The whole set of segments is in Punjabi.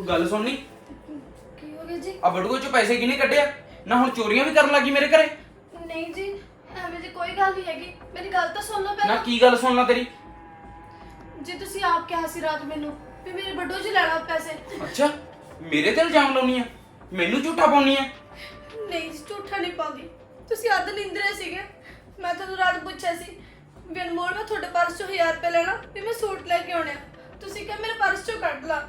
ਕੋਈ ਗੱਲ ਸੁਣਨੀ? ਕੀ ਹੋ ਗਿਆ ਜੀ? ਆ ਬਟੂਏ ਚੋਂ ਪੈਸੇ ਕਿਹਨੇ ਕੱਢਿਆ? ਨਾ ਹੁਣ ਚੋਰੀਆਂ ਵੀ ਕਰਨ ਲੱਗੀ ਮੇਰੇ ਘਰੇ? ਨਹੀਂ ਜੀ ਐਵੇਂ ਦੀ ਕੋਈ ਗੱਲ ਨਹੀਂ ਹੈਗੀ। ਮੇਰੀ ਗੱਲ ਤਾਂ ਸੁਣ ਲਓ ਨਾ ਪਹਿਲਾਂ। ਕੀ ਗੱਲ ਸੁਣਨਾ ਤੇਰੀ? ਜੀ ਤੁਸੀਂ ਆਪ ਕਿਹਾ ਸੀ ਰਾਤ ਮੈਨੂੰ ਵੀ ਮੇਰੇ ਬੱਡੋ 'ਚ ਲੈਣਾ ਪੈਸੇ। ਅੱਛਾ ਮੇਰੇ ਤੇ ਇਲਜ਼ਾਮ ਲਾਉਣੀ ਆ? ਮੈਨੂੰ ਝੂਠਾ ਪਾਉਣੀ ਆ? ਨਹੀਂ ਜੀ ਝੂਠਾ ਨਹੀਂ ਪਾਉਂਦੀ। ਤੁਸੀਂ ਅੱਧ ਨਿੰਦਰੇ ਸੀਗੇ। ਮੈਂ ਤੁਹਾਨੂੰ ਰਾਤ ਪੁੱਛਿਆ ਸੀ ਵੀ ਅਨਮੋਲ ਮੈਂ ਤੁਹਾਡੇ ਪਰਸ ਚੋਂ 1000 ਰੁਪਏ ਲੈਣਾ ਵੀ ਮੈਂ ਸੂਟ ਲੈ ਕੇ ਆਉਣਾ ਤੁਸੀਂ ਕਿਹਾ ਮੇਰੇ ਪਰਸ ਚੋਂ ਕੱਢ ਲਾ।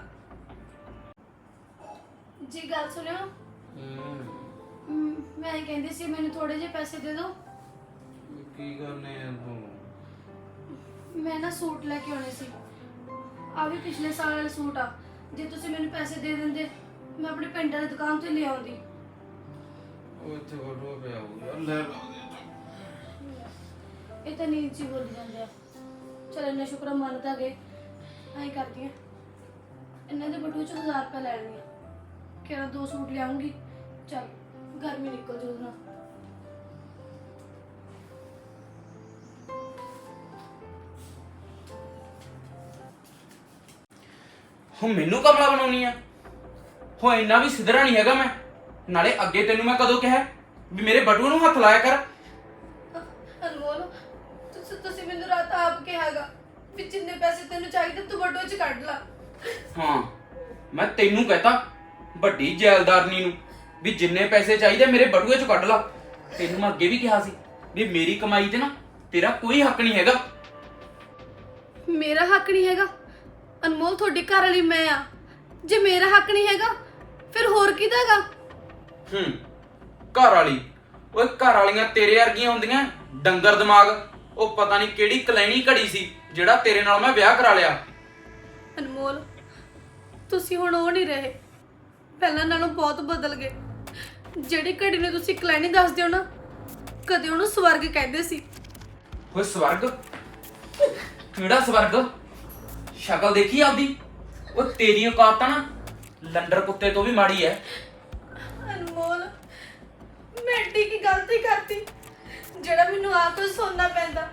ਜੀ ਗੱਲ ਸੁਣਿਓ। ਹਮ, ਮੈਂ ਇਹ ਕਹਿੰਦੀ ਸੀ ਮੈਨੂੰ ਥੋੜੇ ਜਿਹੇ ਪੈਸੇ ਦੇ ਦਿਓ। ਕੀ ਕਰਨੇ ਆ ਤੂੰ? ਮੈਂ ਨਾ ਸੂਟ ਲੈ ਕੇ ਆਉਣੇ ਸੀ। ਆ ਵੀ ਪਿਛਲੇ ਸਾਲ ਵਾਲੇ ਸੂਟ ਆ। ਜੇ ਤੁਸੀਂ ਮੈਨੂੰ ਪੈਸੇ ਦੇ ਦਿੰਦੇ ਮੈਂ ਆਪਣੀ ਪਿੰਡ ਵਾਲੀ ਦੁਕਾਨ ਤੋਂ ਹੀ ਲੈ ਆਉਂਦੀ। ਉਹ ਇੱਥੇ ਬਟੂਆ ਪਿਆ ਹੋਊਗਾ। ਲੈ ਲਾ ਇਹ ਤਾਂ ਨੀਂਦ 'ਚ ਹੀ ਬੋਲੀ ਜਾਂਦੇ ਆ। ਚਲ ਇੰਨਾ ਸ਼ੁਕਰ ਆ ਮੰਨ ਤਾਂ ਗਏ ਐਂ ਕਰਦੀ ਆ। ਇਹਨਾਂ ਦੇ ਬਟੂਏ ਚ 1000 ਰੁਪਏ ਲੈਣੀ ਆ। ਕਿਹੜਾ ਦੋ ਸੂਟ ਲਿਆਉਂਗੀ। ਚਲ ਗਰਮੀ ਨਿਕਲ ਜੂ ਨਾਲ। ਹੁਣ ਮੈਨੂੰ ਕਮਲਾ ਬਣਾਉਣੀ ਆ? ਹੋ ਇੰਨਾ ਵੀ ਸਿਧਰਾ ਨਹੀਂ ਹੈਗਾ ਮੈਂ। ਨਾਲੇ ਅੱਗੇ ਤੈਨੂੰ ਮੈਂ ਕਦੋਂ ਕਿਹਾ ਵੀ ਮੇਰੇ ਬਟੂਏ ਨੂੰ ਹੱਥ ਲਾਇਆ ਕਰ। ਅਨਮੋਲ ਤੁਸੀਂ ਤੁਸੀਂ ਮੈਨੂੰ ਰਾਤ ਆਪ ਕਿਹਾਗਾ ਵੀ ਜਿੰਨੇ ਪੈਸੇ ਤੈਨੂੰ ਚਾਹੀਦੇ ਤੂੰ ਬਟੂਏ ਚ ਕੱਢ ਲਾ। ਹਾਂ ਮੈਂ ਤੈਨੂੰ ਕਹਤਾ ਵੱਡੀ ਜੈਲਦਾਰਨੀ ਨੂੰ ਵੀ ਜਿੰਨੇ ਪੈਸੇ ਚਾਹੀਦੇ ਮੇਰੇ ਬਟੂਏ ਚੋਂ ਕੱਢ ਲਾ। ਤੈਨੂੰ ਮੈਂ ਅੱਗੇ ਵੀ ਕਿਹਾ ਸੀ ਵੀ ਮੇਰੀ ਕਮਾਈ ਤੇ ਨਾ ਤੇਰਾ ਕੋਈ ਹੱਕ ਨਹੀਂ ਹੈਗਾ। ਮੇਰਾ ਹੱਕ ਨਹੀਂ ਹੈਗਾ। ਅਨਮੋਲ ਤੁਹਾਡੀ ਘਰ ਵਾਲੀ ਮੈਂ ਆ। ਜੇ ਮੇਰਾ ਹੱਕ ਨਹੀਂ ਹੈਗਾ ਫਿਰ ਹੋਰ ਕਿਹਦਾ ਹੈਗਾ? ਹੂੰ ਘਰ ਵਾਲੀ। ਓਏ ਘਰ ਵਾਲੀਆਂ ਤੇਰੇ ਵਰਗੀਆਂ ਹੁੰਦੀਆਂ ਡੰਗਰ ਦਿਮਾਗ। ਉਹ ਪਤਾ ਨਹੀਂ ਕਿਹੜੀ ਕਲੈਣੀ ਘੜੀ ਸੀ ਜਿਹੜਾ ਤੇਰੇ ਨਾਲ ਮੈਂ ਵਿਆਹ ਕਰਾ ਲਿਆ। ਅਨਮੋਲ ਤੁਸੀਂ ਹੁਣ ਉਹ ਨਹੀਂ ਰਹੇ। ਪਹਿਲਾਂ ਨਾਲੋਂ ਬਹੁਤ ਬਦਲ ਗਏ। ਜਿਹੜੀ ਘੜੀ ਨੂੰ ਤੁਸੀਂ ਕਲੈਣੀ ਦੱਸਦੇ ਹੋ ਨਾ ਕਦੇ ਉਹਨੂੰ ਸਵਰਗ ਕਹਿੰਦੇ ਸੀ। ਓਏ ਸਵਰਗ? ਕਿਹੜਾ ਸਵਰਗ? ਸ਼ਕਲ ਦੇਖੀ ਆਪਦੀ ਉਹ ਤੇਰੀ ਔਕਾਤ ਤਾਂ ਨਾ ਲੰਡਰ ਕੁੱਤੇ ਤੋਂ ਵੀ ਮਾੜੀ ਐ। ਅਨਮੋਲ ਮੈਂ ਏਡੀ ਕੀ ਗਲਤੀ ਕਰਤੀ? ਜਿਹੜਾ ਮੈਨੂੰ ਆ ਕੇ ਸੁਣਨਾ ਪੈਂਦਾ।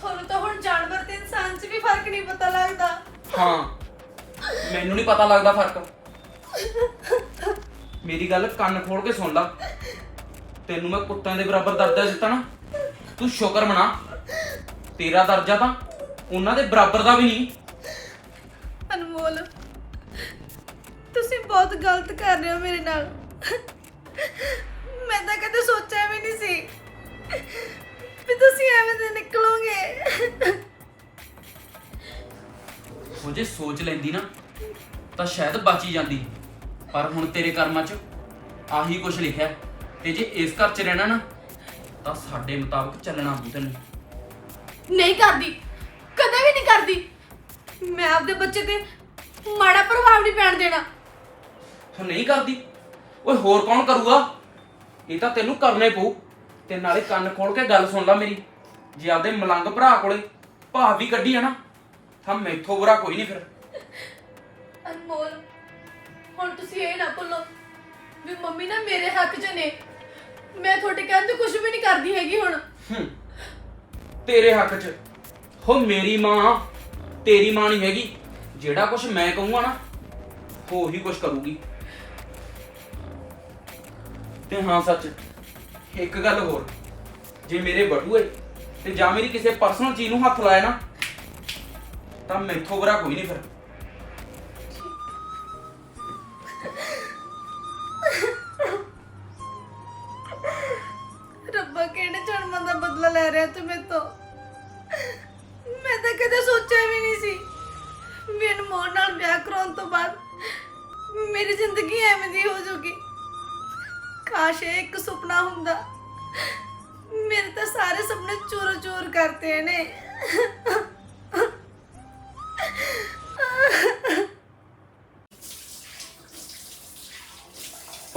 ਤੁਹਾਨੂੰ ਤਾਂ ਹੁਣ ਜਾਨਵਰ ਤੇ ਇਨਸਾਨ 'ਚ ਵੀ ਫ਼ਰਕ ਨਹੀਂ ਪਤਾ ਲੱਗਦਾ। ਹਾਂ ਮੈਨੂੰ ਨਹੀਂ ਪਤਾ ਲੱਗਦਾ ਫ਼ਰਕ। ਮੇਰੀ ਗੱਲ ਕੰਨ ਖੋਲ ਕੇ ਸੁਣ ਲੈ। ਤੈਨੂੰ ਮੈਂ ਕੁੱਤਿਆਂ ਦੇ ਬਰਾਬਰ ਦਰਜਾ ਦਿੱਤਾ ਨਾ ਤੂੰ ਸ਼ੁਕਰ ਮਨਾ। ਤੇਰਾ ਦਰਜਾ ਤਾਂ ਉਹਨਾਂ ਦੇ ਬਰਾਬਰ ਦਾ ਵੀ ਨਹੀਂ। ਅਨਮੋਲ ਤੁਸੀਂ ਬਹੁਤ ਗਲਤ ਕਰ ਰਹੇ ਹੋ ਮੇਰੇ ਨਾਲ। ਮੈਂ ਤਾਂ ਕਦੇ ਸੋਚਿਆ ਵੀ ਨਹੀਂ ਸੀ ਵੀ ਤੁਸੀਂ ਐਵੇਂ ਦੇ ਨਿਕਲੋਗੇ। ਉਹ ਜੇ ਸੋਚ ਲੈਂਦੀ ਨਾ ਤਾਂ ਸ਼ਾਇਦ ਬਚ ਜਾਂਦੀ। ਪਰ ਹੁਣ ਤੇਰੇ ਕਰਮਾਂ 'ਚ ਆਹੀ ਕੁਝ ਲਿਖਿਆ ਹੈ। ਤੇ ਜੇ ਇਸ ਘਰ 'ਚ ਰਹਿਣਾ ਨਾ ਤਾਂ ਸਾਡੇ ਮੁਤਾਬਕ ਚੱਲਣਾ ਪਊ ਤੈਨੂੰ। ਨਹੀਂ ਕਰਦੀ ਕਦੇ ਵੀ ਨਹੀਂ ਕਰਦੀ। ਮੈਂ ਆਪਦੇ ਬੱਚੇ ਤੇ ਮਾੜਾ ਪ੍ਰਭਾਵ ਨਹੀਂ ਪੈਣ ਦੇਣਾ। ਹੁਣ ਨਹੀਂ ਕਰਦੀ? ਓਏ ਹੋਰ ਕੌਣ ਕਰੂਗਾ? ਇਹ ਤਾਂ ਤੈਨੂੰ ਕਰਨੇ ਪਊ। ਤੇ ਨਾਲੇ ਕੰਨ ਖੋਲ ਕੇ ਗੱਲ ਸੁਣ ਲੈ ਮੇਰੀ। ਜੇ ਆਪਦੇ ਮਲੰਗ ਭਰਾ ਕੋਲੇ ਭਾਵ ਵੀ ਕੱਢੀ ਆ ਨਾ ਤਾਂ ਮੈਥੋਂ ਬੁਰਾ ਕੋਈ ਨਹੀਂ ਫਿਰ। ਅਨਮੋਲ ਹੁਣ ਤੁਸੀਂ ਇਹ ਨਾ ਭੁੱਲੋ ਵੀ ਮੰਮੀ ਨਾ ਮੇਰੇ ਹੱਕ 'ਚ ਨੇ। ਮੈਂ ਤੁਹਾਡੇ ਕਹਿਣ ਤੇ ਕੁਝ ਵੀ ਨਹੀਂ ਕਰਦੀ ਹੈਗੀ ਹੁਣ। ਹੂੰ, ਤੇਰੇ ਹੱਕ 'ਚ। ਹੋ ਮੇਰੀ ਮਾਂ, ਤੇਰੀ ਮਾਂ ਨਹੀਂ ਹੈਗੀ। ਜਿਹੜਾ ਕੁਝ ਮੈਂ ਕਹੂੰਗਾ ਨਾ ਹੋ ਹੀ ਕੁਝ ਕਰੂਗੀ। ਤੇ ਹਾਂ, ਸੱਚ, ਇੱਕ ਗੱਲ ਹੋਰ। ਜੇ ਮੇਰੇ ਬਟੂਏ ਤੇ ਜਾਂ ਮੇਰੀ ਕਿਸੇ ਪਰਸਨਲ ਚੀਜ਼ ਨੂੰ ਹੱਥ ਲਾਇਆ ਨਾ, ਤਾਂ ਮੈਥੋਂ ਬੁਰਾ ਕੋਈ ਨਹੀਂ ਫਿਰ। ਰੱਬਾ, ਕਿਹੜੇ ਜਨਮਾਂ ਦਾ ਬਦਲਾ ਲੈ ਰਿਹਾ ਤੂੰ ਮੇਰੇ ਤੋਂ? ਮੈਂ ਤਾਂ ਕਦੇ ਸੋਚਿਆ ਵੀ ਨਹੀਂ ਸੀ। ਵੀ ਅਨਮੋਲ ਨਾਲ ਵਿਆਹ ਕਰਾਉਣ ਤੋਂ ਬਾਅਦ ਮੇਰੀ ਜ਼ਿੰਦਗੀ ਐਵੇਂ ਦੀ ਹੋ ਜਾਊਗੀ। ਕਾਸ਼ ਇਹ ਇੱਕ ਸੁਪਨਾ ਹੁੰਦਾ। ਮੇਰੇ ਤਾਂ ਸਾਰੇ ਸੁਪਨੇ ਚੂਰ ਚੂਰ ਕਰਤੇ ਨੇ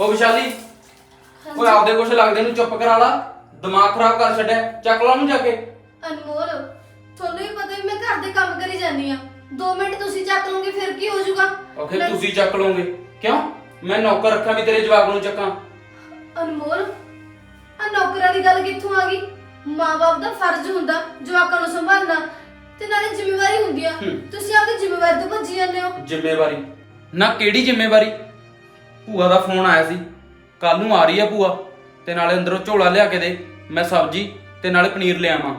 ਹੋ ਵਿਸ਼ਾਲੀ ਓਏ ਆਪਦੇ ਕੁਝ ਲੱਗਦੇ ਨੂੰ ਚੁੱਪ ਕਰਾ ਲਾ ਦਿਮਾਗ ਖਰਾਬ ਕਰ ਛੱਡਿਆ ਚੱਕ ਲਾ ਉਹਨੂੰ ਜਾ ਕੇ। ਅਨਮੋਲ ਤੁਹਾਨੂੰ ਵੀ ਪਤਾ ਵੀ ਮੈਂ ਘਰ ਦੇ ਕੰਮ ਕਰੀ ਜਾਂਦੀ ਆ 2 ਮਿੰਟ ਤੁਸੀਂ ਚੱਕ ਲਓਗੇ ਫਿਰ ਕੀ ਹੋ ਜਾਊਗਾ? ਓਕੇ ਮੈਂ- ਤੁਸੀਂ ਚੱਕ ਲਓਗੇ। ਕਿਉਂ? ਮੈਂ ਨੌਕਰ ਰੱਖਾਂ ਵੀ ਤੇਰੇ ਜਵਾਕ ਨੂੰ ਚੱਕਾਂ। ਅਨਮੋਲ ਆ ਨੌਕਰਾਂ ਦੀ ਗੱਲ ਕਿੱਥੋਂ ਆ ਗਈ? ਮਾਂ-ਬਾਪ ਦਾ ਫਰਜ਼ ਹੁੰਦਾ ਜਵਾਕਾਂ ਨੂੰ ਸੰਭਾਲਣਾ ਤੇ ਨਾਲੇ ਜ਼ਿੰਮੇਵਾਰੀ ਹੁੰਦੀ ਆ। ਹੂੰ। ਤੁਸੀਂ ਆਪਣੀ ਜ਼ਿੰਮੇਵਾਰੀ ਤੋਂ ਭੱਜੀ ਜਾਂਦੇ ਹੋ। ਜ਼ਿੰਮੇਵਾਰੀ। ਨਾ ਕਿਹੜੀ ਜ਼ਿੰਮੇਵਾਰੀ? ਭੂਆ ਦਾ ਫੋਨ ਆਇਆ ਸੀ। ਕੱਲ ਨੂੰ ਆ ਰਹੀ ਆ ਭੂਆ ਤੇ ਨਾਲੇ ਅੰਦਰੋਂ ਝੋਲਾ ਲਿਆ ਕੇ ਦੇ ਮੈਂ ਸਬਜ਼ੀ ਤੇ ਨਾਲੇ ਪਨੀਰ ਲਿਆਵਾਂ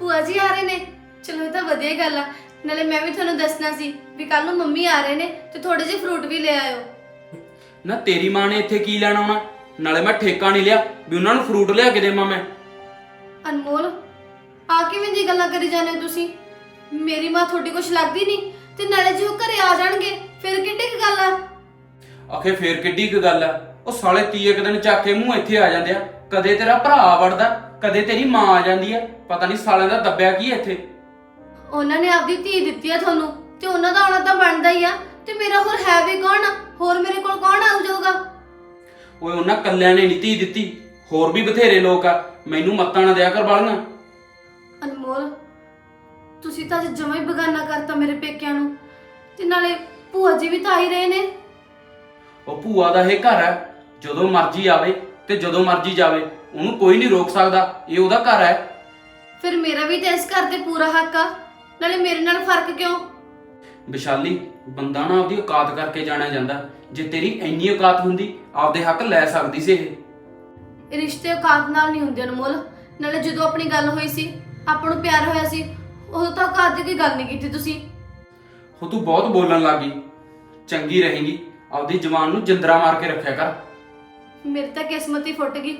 ਭੂਆ ਜੀ ਆ ਰਹੇ ਨੇ। ਚਲੋ ਇਹ ਤਾਂ ਵਧੀਆ ਗੱਲ ਆ। ਨਾਲੇ ਮੈਂ ਵੀ ਤੁਹਾਨੂੰ ਦੱਸਣਾ ਸੀ ਵੀ ਕੱਲ ਨੂੰ ਮੰਮੀ ਆ ਰਹੇ ਨੇ ਤੇ ਥੋੜੇ ਜਿਹੇ ਫਰੂਟ ਵੀ ਲੈ ਆਇਓ। ਨਾ ਤੇਰੀ ਮਾਂ ਨੇ ਇੱਥੇ ਕੀ ਲੈਣ ਆਉਣਾ ਨਾਲੇ ਮੈਂ ਠੇਕਾ ਨਹੀਂ ਲਿਆ ਵੀ ਉਹਨਾਂ ਨੂੰ ਫਰੂਟ ਲਿਆ ਕੇ ਦੇਵਾਂ ਮੈਂ। ਅਨਮੋਲ ਆ ਕਿਵੇਂ ਦੀ ਗੱਲਾਂ ਕਰੀ ਜਾਂਦੇ ਹੋ ਤੁਸੀਂ? ਮੇਰੀ ਮਾਂ ਤੁਹਾਡੀ ਕੁਛ ਲੱਗਦੀ ਨਹੀਂ ਤੇ ਨਾਲੇ ਜੇ ਉਹ ਘਰੇ ਆ ਜਾਣਗੇ ਫਿਰ ਕਿੱਡੀ ਕੁ ਗੱਲ ਆ? ਆਖੇ ਫੇਰ ਕਿੱਡੀ ਕੁ ਗੱਲ ਆ? ਉਹ ਸਾਲੇ ਤੀਏ ਦਿਨ ਚੱਕ ਕੇ ਮੂੰਹ ਇੱਥੇ ਆ ਜਾਂਦੇ ਆ। ਕਦੇ ਤੇਰਾ ਭਰਾ ਵੜਦਾ ਕਦੇ ਤੇਰੀ ਮਾਂ ਆ ਜਾਂਦੀ ਆ। ਪਤਾ ਨਹੀਂ ਸਾਲਿਆਂ ਦਾ ਦੱਬਿਆ ਕੀ ਆ ਇੱਥੇ। ਉਹਨਾਂ ਨੇ ਆਪਦੀ ਧੀ ਦਿੱਤੀ ਆ ਤੁਹਾਨੂੰ ਤੇ ਉਹਨਾਂ ਦਾ ਆਉਣਾ ਤਾਂ ਬਣਦਾ ਹੀ ਆ। ਤੇ ਮੇਰਾ ਹੋਰ ਹੈ ਵੀ ਕੌਣ ਆ? ਹੋਰ ਮੇਰੇ ਕੋਲ ਕੌਣ ਆ ਜਾਊਗਾ? ਓਏ ਉਹਨਾਂ ਕੱਲਿਆਂ ਨੇ ਨੀਤੀ ਦਿੱਤੀ। ਹੋਰ ਵੀ ਬਥੇਰੇ ਲੋਕ ਆ। ਮੈਨੂੰ ਮੱਤਾਂ ਨਾ ਦਿਆ ਕਰ ਬਾਲੀਆਂ ਅਨਮੋਲ ਤੁਸੀਂ ਤਾਂ ਅੱਜ ਜਮਾ ਹੀ ਬਗਾਨਾ ਕਰਤਾ ਮੇਰੇ ਪੇਕਿਆਂ ਨੂੰ। ਤੇ ਨਾਲੇ ਭੂਆ ਜੀ ਵੀ ਤਾਂ ਆ ਹੀ ਰਹੇ ਨੇ। ਉਹ ਭੂਆ ਦਾ ਇਹ ਘਰ ਹੈ। ਜਦੋਂ ਮਰਜ਼ੀ ਆਵੇ ਤੇ ਜਦੋਂ ਮਰਜ਼ੀ ਜਾਵੇ ਉਹਨੂੰ ਕੋਈ ਨਹੀਂ ਰੋਕ ਸਕਦਾ। ਇਹ ਉਹਦਾ ਘਰ ਹੈ। ਫਿਰ ਮੇਰਾ ਵੀ ਤਾਂ ਇਸ ਘਰ ਤੇ ਪੂਰਾ ਹੱਕ ਆ। ਨਾਲੇ ਮੇਰੇ ਨਾਲ ਫ਼ਰਕ ਕਿਉਂ? ਵਿਸ਼ਾਲੀ ਬੰਦਾ ਨਾ ਆਪਦੀ ਔਕਾਤ ਕਰਕੇ ਜਾਣਿਆ ਜਾਂਦਾ। ਜੇ ਤੇਰੀ ਇੰਨੀ ਔਕਾਤ ਹੁੰਦੀ ਆਪਦੇ ਹੱਕ ਲੈ ਸਕਦੀ ਸੀ ਇਹ। ਇਹ ਰਿਸ਼ਤੇ ਔਕਾਤ ਨਾਲ ਨਹੀਂ ਹੁੰਦੇ ਅਨਮੋਲ। ਨਾਲੇ ਜਦੋਂ ਆਪਣੀ ਗੱਲ ਹੋਈ ਸੀ ਆਪਾਂ ਨੂੰ ਪਿਆਰ ਹੋਇਆ ਸੀ ਉਦੋਂ ਤਾਂ ਔਕਾਤ ਦੀ ਕੋਈ ਗੱਲ ਨਹੀਂ ਕੀਤੀ ਤੁਸੀਂ। ਹੋ ਤੂੰ ਬਹੁਤ ਬੋਲਣ ਲੱਗੀ ਚੰਗੀ ਰਹੇਗੀ। ਆਪਦੀ ਜਵਾਨ ਨੂੰ ਜਿੰਦਰਾ ਮਾਰ ਕੇ ਰੱਖਿਆ ਕਰ। ਮੇਰੀ ਤਾਂ ਕਿਸਮਤ ਹੀ ਫੁੱਟ ਗਈ।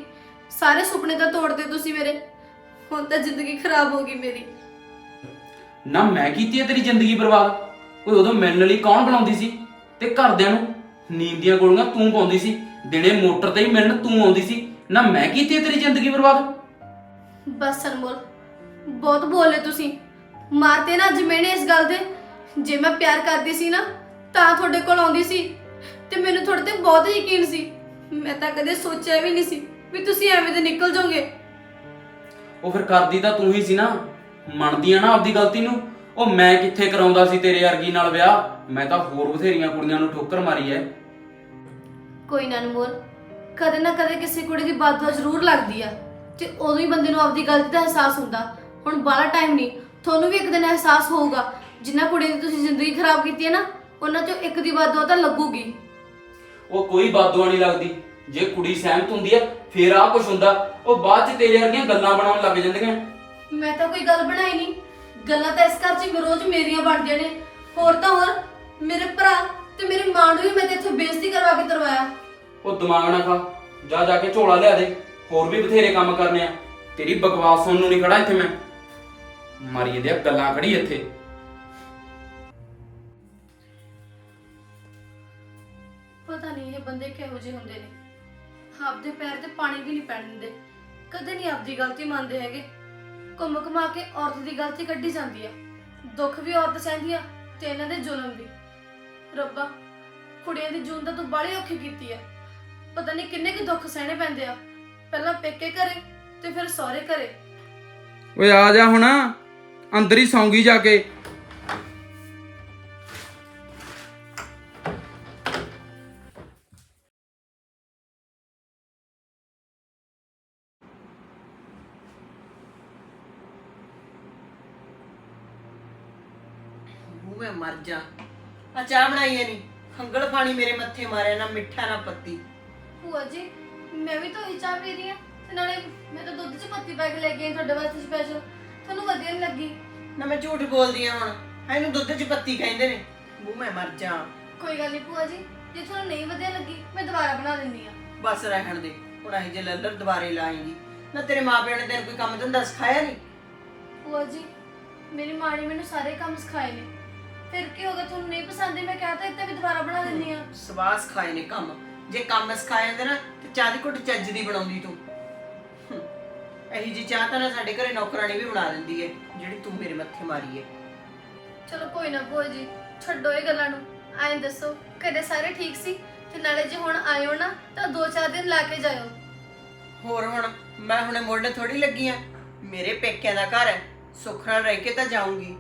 ਸਾਰੇ ਸੁਪਨੇ ਤਾਂ ਤੋੜਦੇ ਤੁਸੀਂ ਮੇਰੇ। ਹੁਣ ਤਾਂ ਜ਼ਿੰਦਗੀ ਖਰਾਬ ਹੋ ਗਈ ਮੇਰੀ। ਨਾ ਮੈਂ ਕੀਤੀ ਹੈ ਤੇਰੀ ਜ਼ਿੰਦਗੀ ਬਰਬਾਦ? ਓਏ ਉਦੋਂ ਮਿਲਣ ਲਈ ਕੌਣ ਬਣਾਉਂਦੀ ਸੀ? ਤੇ ਘਰਦਿਆਂ ਨੂੰ? ਨੀਂਦ ਦੀਆਂ ਗੋਲੀਆਂ ਤੂੰ ਪਾਉਂਦੀ ਸੀ। ਦਿਨੇ ਮੋਟਰ ਤੇ ਹੀ ਮਿਲਣ ਤੂੰ ਆਉਂਦੀ ਸੀ। ਨਾ ਮੈਂ ਕੀਤੀ ਹੈ ਤੇਰੀ ਜ਼ਿੰਦਗੀ ਬਰਬਾਦ? ਬਸ ਅਨਮੋਲ ਬਹੁਤ ਬੋਲੇ ਤੁਸੀਂ। ਮਾਰਤੇ ਨਾ ਅੱਜ ਮੈਨੇ ਇਸ ਗੱਲ ਦੇ। ਜੇ ਮੈਂ ਪਿਆਰ ਕਰਦੀ ਸੀ ਨਾ ਤਾਂ ਤੁਹਾਡੇ ਕੋਲ ਆਉਂਦੀ ਸੀ। ਤੇ ਮੈਨੂੰ ਤੁਹਾਡੇ ਤੇ ਬਹੁਤ ਯਕੀਨ ਸੀ। ਮੈਂ ਤਾਂ ਕਦੇ ਸੋਚਿਆ ਵੀ ਨਹੀਂ ਸੀ ਵੀ ਤੁਸੀਂ ਐਵੇਂ ਦੇ ਨਿਕਲ ਜਾਓਗੇ। ਉਹ ਫਿਰ ਕਰਦੀ ਤਾਂ ਤੂੰ ਹੀ ਸੀ ਨਾ। ਮੰਨਦੀ ਆ ਨਾ ਆਪਦੀ ਗਲਤੀ ਨੂੰ। ਉਹ ਮੈਂ ਕਿੱਥੇ ਕਰਾਉਂਦਾ ਸੀ ਤੇਰੇ ਵਰਗੀ ਨਾਲ ਵਿਆਹ? ਮੈਂ ਤਾਂ ਹੋਰ ਬਥੇਰੀਆਂ ਕੁੜੀਆਂ ਨੂੰ ਠੋਕਰ ਮਾਰੀ ਐ। ਕੋਈ ਨਾ ਅਨਮੋਲ ਕਦੇ ਨਾ ਕਦੇ ਕਿਸੇ ਕੁੜੀ ਦੀ ਬਾਦਵਾ ਜ਼ਰੂਰ ਲੱਗਦੀ ਆ। ਤੇ ਉਦੋਂ ਹੀ ਬੰਦੇ ਨੂੰ ਆਪਦੀ ਗਲਤੀ ਦਾ ਅਹਿਸਾਸ ਹੁੰਦਾ ਹੁਣ ਬਾਲਾ ਟਾਈਮ ਨਹੀਂ ਤੁਹਾਨੂੰ ਵੀ ਇੱਕ ਦਿਨ ਅਹਿਸਾਸ ਹੋਊਗਾ। ਜਿੰਨਾ ਕੁੜੀ ਦੀ ਤੁਸੀਂ ਜ਼ਿੰਦਗੀ ਖਰਾਬ ਕੀਤੀ ਹੈ ਨਾ ਉਹਨਾਂ ਚੋਂ ਇੱਕ ਦੀ ਬਾਦਵਾ ਤਾਂ ਲੱਗੂਗੀ। ਉਹ ਕੋਈ ਬਾਦੂਆ ਨਹੀਂ ਲੱਗਦੀ। ਜੇ ਕੁੜੀ ਸਹਿਮਤ ਹੁੰਦੀ ਐ ਫੇਰ ਆ ਕੁਝ ਹੁੰਦਾ। ਉਹ ਬਾਅਦ ਚ ਤੇਰੇ ਵਰਗੀਆਂ ਗੱਲਾਂ ਬਣਾਉਣ ਲੱਗ ਜਾਂਦੀਆਂ। ਮੈਂ ਤਾਂ ਕੋਈ ਗੱਲ ਬਣਾਈ ਨਹੀਂ। ਗੱਲਾਂ ਤਾਂ ਇਸ ਘਰ 'ਚ ਰੋਜ਼ ਮੇਰੀਆਂ ਬਣਦੀਆਂ ਨੇ। ਹੋਰ ਤਾਂ ਹੋਰ ਮੇਰੇ ਭਰਾ ਤੇ ਮੇਰੀ ਮਾਂ ਨੂੰ ਵੀ ਮੈਂ ਤੇ ਇੱਥੇ ਬੇਇੱਜ਼ਤੀ ਕਰਵਾ ਕੇ ਤਰਵਾਇਆ। ਉਹ ਦਿਮਾਗ ਨਾ ਖਾ। ਜਾ ਜਾ ਕੇ ਝੋਲਾ ਲਿਆ ਦੇ। ਹੋਰ ਵੀ ਬਥੇਰੇ ਕੰਮ ਕਰਨੇ ਆ। ਤੇਰੀ ਬਕਵਾਸ ਸੁਣਨ ਨੂੰ ਨਹੀਂ ਖੜਾ ਇੱਥੇ ਮੈਂ। ਮਾਰੀ ਇਹਦੇ ਗੱਲਾਂ ਖੜੀ ਇੱਥੇ। ਆਪਦੇ ਪੈਰ ਤੇ ਪਾਣੀ ਵੀ ਨਹੀਂ ਪੈਣ ਦਿੰਦੇ। ਕਦੇ ਨਹੀਂ ਆਪਦੀ ਗਲਤੀ ਮੰਨਦੇ ਹੈਗੇ। ਘੁੰਮ ਘੁਮਾ ਕੇ ਔਰਤ ਦੀ ਗਲਤੀ ਕੱਢੀ ਜਾਂਦੀ ਆ। ਦੁੱਖ ਵੀ ਔਰਤ ਸਹਿੰਦੀ ਆ ਤੇ ਇਹਨਾਂ ਦੇ ਜ਼ੁਲਮ ਵੀ। ਰੱਬਾ, ਕੁੜੀਆਂ ਦੀ ਜੂਨ ਤਾਂ ਤੂੰ ਬਾਹਲੀ ਔਖੀ ਕੀਤੀ ਆ। ਪਤਾ ਨਹੀਂ ਕਿੰਨੇ ਕੁ ਦੁੱਖ ਸਹਿਣੇ ਪੈਂਦੇ ਆ। ਪਹਿਲਾਂ ਪੇਕੇ ਘਰੇ ਤੇ ਫਿਰ ਸਹੁਰੇ ਘਰੇ। ਓਏ ਆ ਜਾ ਹੁਣ। ਅੰਦਰ ਹੀ ਸੌਂਗੀ ਜਾ ਕੇ। ਮੂੰਹ ਮੈਂ ਮਰ ਜਾ। ਆ ਚਾਹ ਬਣਾਈ ਐ ਨਹੀਂ ਹੰਗਲ ਪਾਣੀ ਮੇਰੇ ਮੱਥੇ ਮਾਰਿਆ ਨਾ ਮਿੱਠਾ ਨਾ ਪੱਤੀ। ਭੂਆ ਜੀ ਮੈਂ ਵੀ ਤਾਂ ਉਹੀ ਚਾਹ ਪੀ ਰਹੀ ਆ ਤੇ ਨਾਲੇ ਮੈਂ ਤਾਂ ਦੁੱਧ 'ਚ ਪੱਤੀ ਪਾ ਕੇ ਲੈ ਕੇ ਆਈ ਤੁਹਾਡੇ ਵਾਸਤੇ ਸਪੈਸ਼ਲ ਤੁਹਾਨੂੰ ਵਧੀਆ ਨਹੀਂ ਲੱਗੀ। ਨਾ ਮੈਂ ਝੂਠ ਬੋਲਦੀ ਆ ਹੁਣ। ਆ ਇਹਨੂੰ ਦੁੱਧ 'ਚ ਪੱਤੀ ਕਹਿੰਦੇ ਨੇ। ਮੂੰਹ ਮੈਂ ਮਰ ਜਾ। ਕੋਈ ਗੱਲ ਨਹੀਂ ਭੂਆ ਜੀ ਜੇ ਤੁਹਾਨੂੰ ਨਹੀਂ ਵਧੀਆ ਲੱਗੀ ਮੈਂ ਦੁਬਾਰਾ ਬਣਾ ਦਿੰਦੀ ਆ ਬਸ ਰਹਿਣ ਦੇ। ਹੁਣ ਇਹ ਜੇ ਲੱਲਰ ਦੁਬਾਰੇ ਲਾਏਗੀ। ਨਾ ਤੇਰੇ ਮਾਪਿਆਂ ਨੇ ਤੈਨੂੰ ਕੋਈ ਕੰਮ ਧੰਦਾ ਸਿਖਾਇਆ ਨਹੀਂ ਭੂਆ ਜੀ ਮੇਰੀ ਮਾਂ ਨੇ ਮੈਨੂੰ ਸਾਰੇ ਕੰਮ ਸਿਖਾਏ ਨੇ। ਫਿਰ ਕੀ ਹੋਗਾ ਤੁਹਾਨੂੰ ਨਹੀਂ ਪਸੰਦ? ਮੈਂ ਕਹਤਾ ਇੱਥੇ ਵੀ ਦੁਬਾਰਾ ਬਣਾ ਦਿੰਦੀ ਆ ਸਵਾਸ ਸਿਖਾਏ ਨੇ ਕੰਮ। ਜੇ ਕੰਮ ਸਿਖਾਏ ਹੁੰਦੇ ਨਾ ਤੇ ਚਾਹ ਦੀ ਘੁੱਟ ਚੱਜ ਦੀ ਬਣਾਉਂਦੀ ਤੂੰ। ਹੂੰ। ਇਹੀ ਜੀ ਚਾਹ ਤਾਂ ਨਾ ਸਾਡੇ ਘਰੇ ਨੌਕਰਾਨੀ ਵੀ ਬਣਾ ਦਿੰਦੀ ਏ ਜਿਹੜੀ ਤੂੰ ਮੇਰੇ ਮੱਥੇ ਮਾਰੀ ਏ ਚਲੋ ਕੋਈ ਨਾ ਭੂਆ ਜੀ ਛੱਡੋ ਇਹ ਗੱਲਾਂ ਨੂੰ। ਐਂ ਦੱਸੋ ਘਰੇ ਸਾਰੇ ਠੀਕ ਸੀ? ਤੇ ਨਾਲੇ ਜੇ ਹੁਣ ਆਇਓ ਨਾ ਤਾਂ ਦੋ ਚਾਰ ਦਿਨ ਲਾ ਕੇ ਜਾਇਓ। ਹੋਰ ਹੁਣ ਮੈਂ ਹੁਣੇ ਮੋੜਨੇ ਥੋੜੀ ਲੱਗੀ ਆ ਮੇਰੇ ਪੇਕਿਆਂ ਦਾ ਘਰ ਹੈ ਸੁੱਖ ਨਾਲ ਰਹਿ ਕੇ ਤਾਂ ਜਾਊਂਗੀ।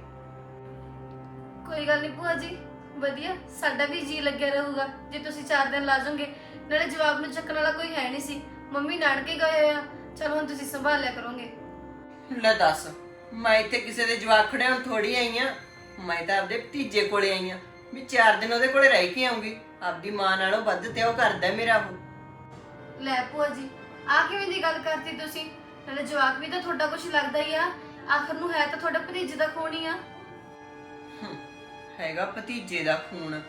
ਕੋਈ ਗੱਲ ਨਹੀਂ ਭੂਆ ਜੀ ਵਧੀਆ ਸਾਡਾ ਵੀ ਜੀ ਲੱਗਿਆ ਰਹੂਗਾ ਜੇ ਤੁਸੀਂ 4 ਦਿਨ ਲਾ ਜਾਓਗੇ। ਨਾਲੇ ਜਵਾਬ ਨੂੰ ਚੱਕਣ ਵਾਲਾ ਕੋਈ ਹੈ ਨਹੀਂ ਸੀ ਮੰਮੀ ਨਾਨਕੇ ਗਏ ਆ ਚਲੋ ਹੁਣ ਤੁਸੀਂ ਸੰਭਾਲ ਲਿਆ ਕਰੋਗੇ। ਲੈ ਦੱਸ ਮੈਂ ਇੱਥੇ ਕਿਸੇ ਦੇ ਜਵਾਕ ਖੜਿਆਣ ਥੋੜੀ ਆਈ ਆ। ਮੈਂ ਤਾਂ ਆਪਦੇ ਭਤੀਜੇ ਕੋਲੇ ਆਈ ਆ ਵੀ ਚਾਰ ਦਿਨ ਉਹਦੇ ਕੋਲੇ ਰਹਿ ਕੇ ਆਉਂਗੀ। ਆਪਦੀ ਮਾਂ ਨਾਲੋਂ ਵੱਧ ਤੇ ਉਹ ਕਰਦਾ ਮੇਰਾ ਉਹ। ਲੈ ਭੂਆ ਜੀ ਆ ਕਿਵੇਂ ਦੀ ਗੱਲ ਕਰਤੀ ਤੁਸੀਂ? ਨਾਲੇ ਜਵਾਕ ਵੀ ਤਾਂ ਤੁਹਾਡਾ ਕੁਝ ਲੱਗਦਾ ਹੀ ਆ। ਆਖਰ ਨੂੰ ਹੈ ਤਾਂ ਤੁਹਾਡਾ ਭਤੀਜੇ ਦਾ ਹੀ ਆ। ਹਮ, ਹੈਗਾ ਭਤੀਜੇ ਦਾ ਖੂਨ।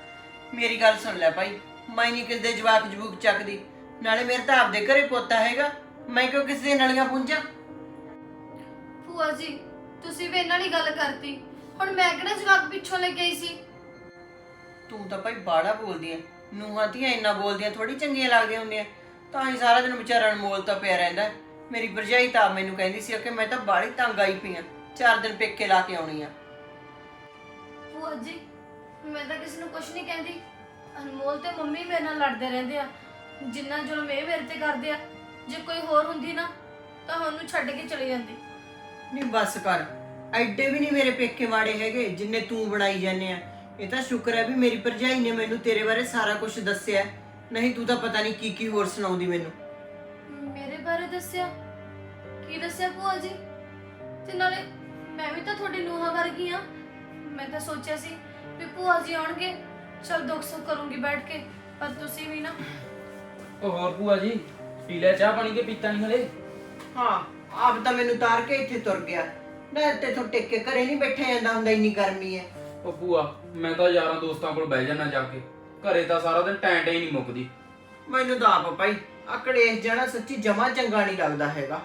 ਮੇਰੀ ਗੱਲ ਸੁਣ ਲੈ ਭਾਈ ਮੈਂ ਨਹੀਂ ਕਿਸੇ ਦੇ ਜਵਾਕ ਜਬੂਕ ਚੱਕਦੀ। ਨਾਲੇ ਮੇਰੇ ਤਾਂ ਆਪਦੇ ਘਰੇ ਪੋਤਾ ਹੈਗਾ ਮੈਂ ਕਿਉਂ ਕਿਸੇ ਦੇ ਨਲੀਆਂ ਪੁੰਜਾਂ ਭੂਆ ਜੀ ਤੁਸੀਂ ਵੀ ਇਹਨਾਂ ਦੀ ਗੱਲ ਕਰਤੀ। ਹੁਣ ਮੈਂ ਕਿਹੜਾ ਜਵਾਕ ਪਿੱਛੋਂ ਲੈ ਕੇ ਆਈ ਸੀ? ਤੂੰ ਤਾਂ ਭਾਈ ਬਾੜਾ ਬੋਲਦੀ ਐ। ਨੂੰਹਾਂ ਧੀਆਂ ਇੰਨਾ ਬੋਲਦੀਆਂ ਥੋੜੀ ਚੰਗੀਆਂ ਲੱਗਦੀਆਂ ਹੁੰਦੀਆਂ। ਤਾਂ ਹੀ ਸਾਰਾ ਦਿਨ ਵਿਚਾਰਾ ਅਨਮੋਲ ਤਾਂ ਪਿਆ ਰਹਿੰਦਾ ਹੈ। ਮੇਰੀ ਭਰਜਾਈ ਤਾਂ ਮੈਨੂੰ ਕਹਿੰਦੀ ਸੀ ਕਿ ਮੈਂ ਤਾਂ ਬਾੜੀ ਤੰਗ ਆਈ ਪਈ ਆ। ਚਾਰ ਦਿਨ ਪੇਕੇ ਲਾ ਕੇ ਆਉਣੀ ਆ। ਭੂਆ ਜੀ ਮੈਂ ਤਾਂ ਕਿਸੇ ਨੂੰ ਕੁਝ ਨਹੀਂ ਕਹਿੰਦੀ। ਅਨਮੋਲ ਤੇ ਮੰਮੀ ਮੇਰੇ ਨਾਲ ਲੜਦੇ ਰਹਿੰਦੇ ਆ। ਜਿੰਨਾ ਜ਼ੁਲਮ ਇਹ ਮੇਰੇ ਤੇ ਕਰਦੇ ਆ ਜੇ ਕੋਈ ਹੋਰ ਹੁੰਦੀ ਨਾ ਤਾਂ ਉਹਨੂੰ ਛੱਡ ਕੇ ਚਲੀ ਜਾਂਦੀ। ਨਹੀਂ ਬਸ ਕਰ। ਐਡੇ ਵੀ ਨਹੀਂ ਮੇਰੇ ਪੇਕੇ ਮਾੜੇ ਹੈਗੇ ਜਿੰਨੇ ਤੂੰ ਬਣਾਈ ਜਾਂਦੇ ਆ। ਇਹ ਤਾਂ ਸ਼ੁਕਰ ਹੈ ਵੀ ਮੇਰੀ ਭਰਜਾਈ ਨੇ ਮੈਨੂੰ ਤੇਰੇ ਬਾਰੇ ਸਾਰਾ ਕੁਝ ਦੱਸਿਆ। ਨਹੀਂ ਤੂੰ ਤਾਂ ਪਤਾ ਨਹੀਂ ਕੀ ਕੀ ਹੋਰ ਸੁਣਾਉਂਦੀ ਮੈਨੂੰ। ਮੇਰੇ ਬਾਰੇ ਦੱਸਿਆ? ਕੀ ਦੱਸਿਆ ਭੂਆ ਜੀ? ਤੇ ਨਾਲੇ ਮੈਂ ਵੀ ਤਾਂ ਤੁਹਾਡੀ ਨੂੰਹਾਂ ਵਰਗੀ ਆ। ਮੈਂ ਤਾਂ ਸੋਚਿਆ ਸੀ ਵੀ ਭੂਆ ਜੀ ਆਉਣਗੇ। ਚਲ ਦੁੱਖ ਸੁੱਖ ਕਰੂੰਗੀ ਬੈਠ ਕੇ ਪਰ ਤੁਸੀਂ ਵੀ ਨਾ। ਉਹ ਹੋਰ ਭੂਆ ਜੀ ਪੀ ਲੈ ਚਾਹ ਪਾਣੀ ਕੇ ਪੀਤਾ ਨਹੀਂ ਹਲੇ? ਹਾਂ ਆਪ ਤਾਂ ਮੈਨੂੰ ਤਾਰ ਕੇ ਇੱਥੇ ਤੁਰ ਗਿਆ। ਨਾ ਤੇ ਤੋਂ ਟਿਕ ਕੇ ਘਰੇ ਨਹੀਂ ਬੈਠਿਆ ਜਾਂਦਾ ਹੁੰਦਾ ਇੰਨੀ ਗਰਮੀ ਹੈ। ਉਹ ਭੂਆ ਮੈਂ ਤਾਂ ਯਾਰਾਂ ਦੋਸਤਾਂ ਕੋਲ ਬਹਿ ਜਾਣਾ ਜਾ ਕੇ। ਘਰੇ ਤਾਂ ਸਾਰਾ ਦਿਨ ਟੈਂਟ ਹੀ ਨਹੀਂ ਮੁੱਕਦੀ। ਮੈਨੂੰ ਤਾਂ ਆਪ ਭਾਈ ਆਕੜੇ ਜਾਣਾ ਸੱਚੀ ਜਮਾ ਚੰਗਾ ਨਹੀਂ ਲੱਗਦਾ ਹੈਗਾ।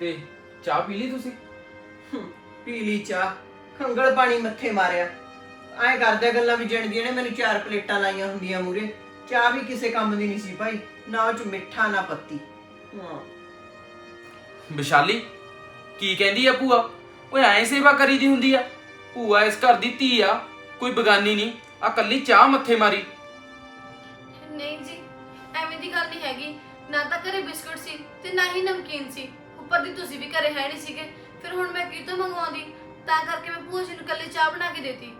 ਤੇ ਚਾਹ ਪੀ ਲਈ ਤੁਸੀਂ? ਹਮ, ਪੀ ਲਈ ਚਾਹ। ਖੰਗਲ ਪਾਣੀ ਮੱਥੇ ਮਾਰਿਆ। ਐਂ ਕਰਦੇ ਗੱਲਾਂ ਵੀ ਜਣਦੀਆਂ ਨੇ ਮੈਨੂੰ ਚਾਰ ਪਲੇਟਾਂ ਲਾਈਆਂ ਹੁੰਦੀਆਂ ਮੂਰੇ ਚਾਹ ਵੀ ਕਿਸੇ ਕੰਮ ਦੀ ਨਹੀਂ ਸੀ ਭਾਈ ਨਾ ਉਹ ਚ ਮਿੱਠਾ ਨਾ ਪੱਤੀ। ਹਾਂ। ਵਿਸ਼ਾਲੀ ਕੀ ਕਹਿੰਦੀ ਆ ਭੂਆ? ਓਏ ਐਂ ਸੇਵਾ ਕਰੀਦੀ ਹੁੰਦੀ ਆ। ਭੂਆ ਇਸ ਘਰ ਦੀ ਧੀ ਆ ਕੋਈ ਬਗਾਨੀ ਨਹੀਂ। ਆ ਕੱਲੀ ਚਾਹ ਮੱਥੇ ਮਾਰੀ। ਨਹੀਂ ਜੀ ਐਵੇਂ ਦੀ ਗੱਲ ਨਹੀਂ ਹੈਗੀ। ਨਾ ਤਾਂ ਘਰੇ ਬਿਸਕੁਟ ਸੀ ਤੇ ਨਾ ਹੀ ਨਮਕੀਨ ਸੀ। ਉੱਪਰ ਦੀ ਤੁਸੀਂ ਵੀ ਘਰੇ ਹੈ ਨਹੀਂ ਸੀਗੇ। ਫਿਰ ਹੁਣ ਮੈਂ ਕਿਤੋਂ ਮੰਗਵਾਉਂਦੀ? ਤਾਂ ਕਰਕੇ ਮੈਂ ਭੂਆ ਜੀ ਨੂੰ ਕੱਲੇ ਚਾਹ ਬਣਾ ਕੇ ਦੇਤੀ।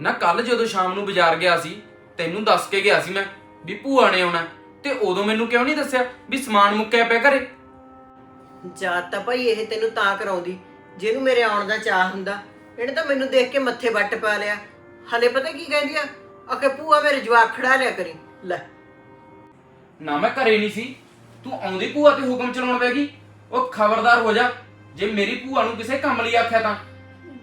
ਨਾ ਕੱਲ ਜਦੋਂ ਸ਼ਾਮ ਨੂੰ ਬਾਜ਼ਾਰ ਗਿਆ ਸੀ ਤੈਨੂੰ ਦੱਸ ਕੇ ਗਿਆ ਸੀ ਮੈਂ ਵੀ ਭੂਆ ਨੇ ਆਉਣਾ ਤੇ ਉਦੋਂ ਮੈਨੂੰ ਕਿਉਂ ਨਹੀਂ ਦੱਸਿਆ ਵੀ ਸਮਾਨ ਮੁੱਕਿਆ ਪਿਆ ਘਰੇ? ਜਾਤ ਤਾਂ ਭਾਈ ਇਹ ਤੈਨੂੰ ਤਾਂ ਕਰਾਉਂਦੀ ਜਿਹਨੂੰ ਮੇਰੇ ਆਉਣ ਦਾ ਚਾਹ ਹੁੰਦਾ ਇਹਨੇ ਤਾਂ ਮੈਨੂੰ ਦੇਖ ਕੇ ਮੱਥੇ ਵੱਟ ਪਾ ਲਿਆ। ਹਲੇ ਪਤਾ ਕੀ ਕਹਿੰਦੀ ਆ? ਅਕੇ ਭੂਆ ਮੇਰੇ ਜਵਾਕ ਖੜਾ ਲਿਆ ਕਰੀ ਲੈ। ਨਾ ਮੈਂ ਘਰੇ ਨਹੀਂ ਸੀ ਤੂੰ ਆਉਂਦੀ ਭੂਆ ਤੇ ਹੁਕਮ ਚਲਾਉਣ ਪੈਗੀ ਉਹ ਖਬਰਦਾਰ ਹੋ ਜਾ। ਜੇ ਮੇਰੀ ਭੂਆ ਨੂੰ ਕਿਸੇ ਕੰਮ ਲਈ ਆਖਿਆ ਤਾਂ?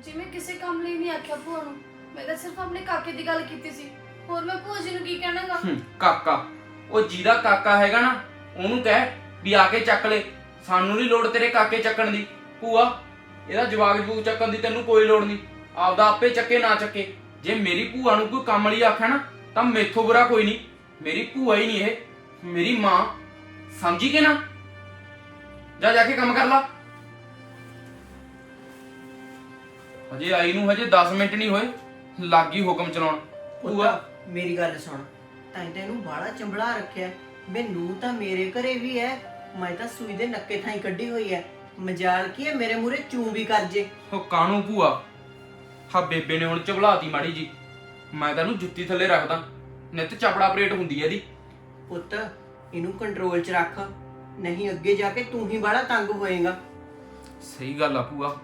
ਜੀ ਮੈਂ ਕਿਸੇ ਕੰਮ ਲਈ ਨਹੀਂ ਆਖਿਆ ਭੂਆ ਨੂੰ ਮੈਂ ਤਾਂ ਸਿਰਫ ਆਪਣੇ ਕਾਕੇ ਦੀ ਗੱਲ ਕੀਤੀ ਸੀ। ਹੋਰ ਮੈਂ ਭੂਆ ਜੀ ਨੂੰ ਕੀ ਕਹਿਣਾਗਾ? ਹੂੰ, ਕਾਕਾ। ਉਹ ਜਿਹਦਾ ਕਾਕਾ ਹੈਗਾ ਨਾ ਉਹਨੂੰ ਕਹਿ ਵੀ ਆ ਕੇ ਚੱਕ ਲੈ। ਸਾਨੂੰ ਨਹੀਂ ਲੋੜ ਤੇਰੇ ਕਾਕੇ ਚੱਕਣ ਦੀ। ਭੂਆ ਇਹਦਾ ਜਵਾਗ ਜੂਗ ਚੱਕਣ ਦੀ ਤੈਨੂੰ ਕੋਈ ਲੋੜ ਨਹੀਂ। ਆਪਦਾ ਆਪੇ ਚੱਕੇ ਨਾ ਚੱਕੇ। ਜੇ ਮੇਰੀ ਭੂਆ ਨੂੰ ਕੋਈ ਕੰਮ ਲਈ ਆਖਿਆ ਨਾ ਤਾਂ ਮੇਥੋਂ ਬੁਰਾ ਕੋਈ ਨਹੀਂ। ਮੇਰੀ ਭੂਆ ਹੀ ਨਹੀਂ ਇਹ। ਮੇਰੀ ਮਾਂ। ਸਮਝੀ ਕੇ ਨਾ? ਜਾ ਜਾ ਕੇ ਕੰਮ ਕਰ ਲਾ। ਹਜੇ ਆਈ ਨੂੰ ਹਜੇ 10 ਮਿੰਟ ਨਹੀਂ ਹੋਏ ਲੱਗੀ ਹੁਕਮ ਚਲਾਉਣ। ਭੂਆ। ਮੇਰੀ ਗੱਲ ਸੁਣ ਤਾਂ ਤੈਨੂੰ ਬਾੜਾ ਚੰਬੜਾ ਰੱਖਿਆ। ਮੈਨੂੰ ਤਾਂ ਮੇਰੇ ਘਰੇ ਵੀ ਹੈ ਮੈਂ ਤਾਂ ਸੂਈ ਦੇ ਨੱਕੇ ਥਾਈ ਕੱਢੀ ਹੋਈ ਹੈ ਮਜਾਲ ਕੀ ਹੈ ਮੇਰੇ ਮੂਰੇ ਚੂੰ ਵੀ ਕਰ ਜੇ। ਉਹ ਕਾਣੂ ਭੂਆ? ਹਾ ਬੇਬੇ ਨੇ ਹੁਣ ਚਬਲਾਤੀ ਮਾੜੀ ਜੀ। ਮੈਂ ਤੈਨੂੰ ਜੁੱਤੀ ਥੱਲੇ ਰੱਖਦਾ। ਨਿੱਤ ਚਪੜਾ ਪਰੇਡ ਹੁੰਦੀ ਐ ਇਹਦੀ। ਪੁੱਤ ਇਹਨੂੰ ਕੰਟਰੋਲ 'ਚ ਰੱਖ। ਨਹੀਂ ਅੱਗੇ ਜਾ ਕੇ ਤੂੰ ਹੀ ਬਾੜਾ ਤੰਗ ਹੋਏਗਾ। ਸਹੀ ਗੱਲ ਆ ਭੂਆ।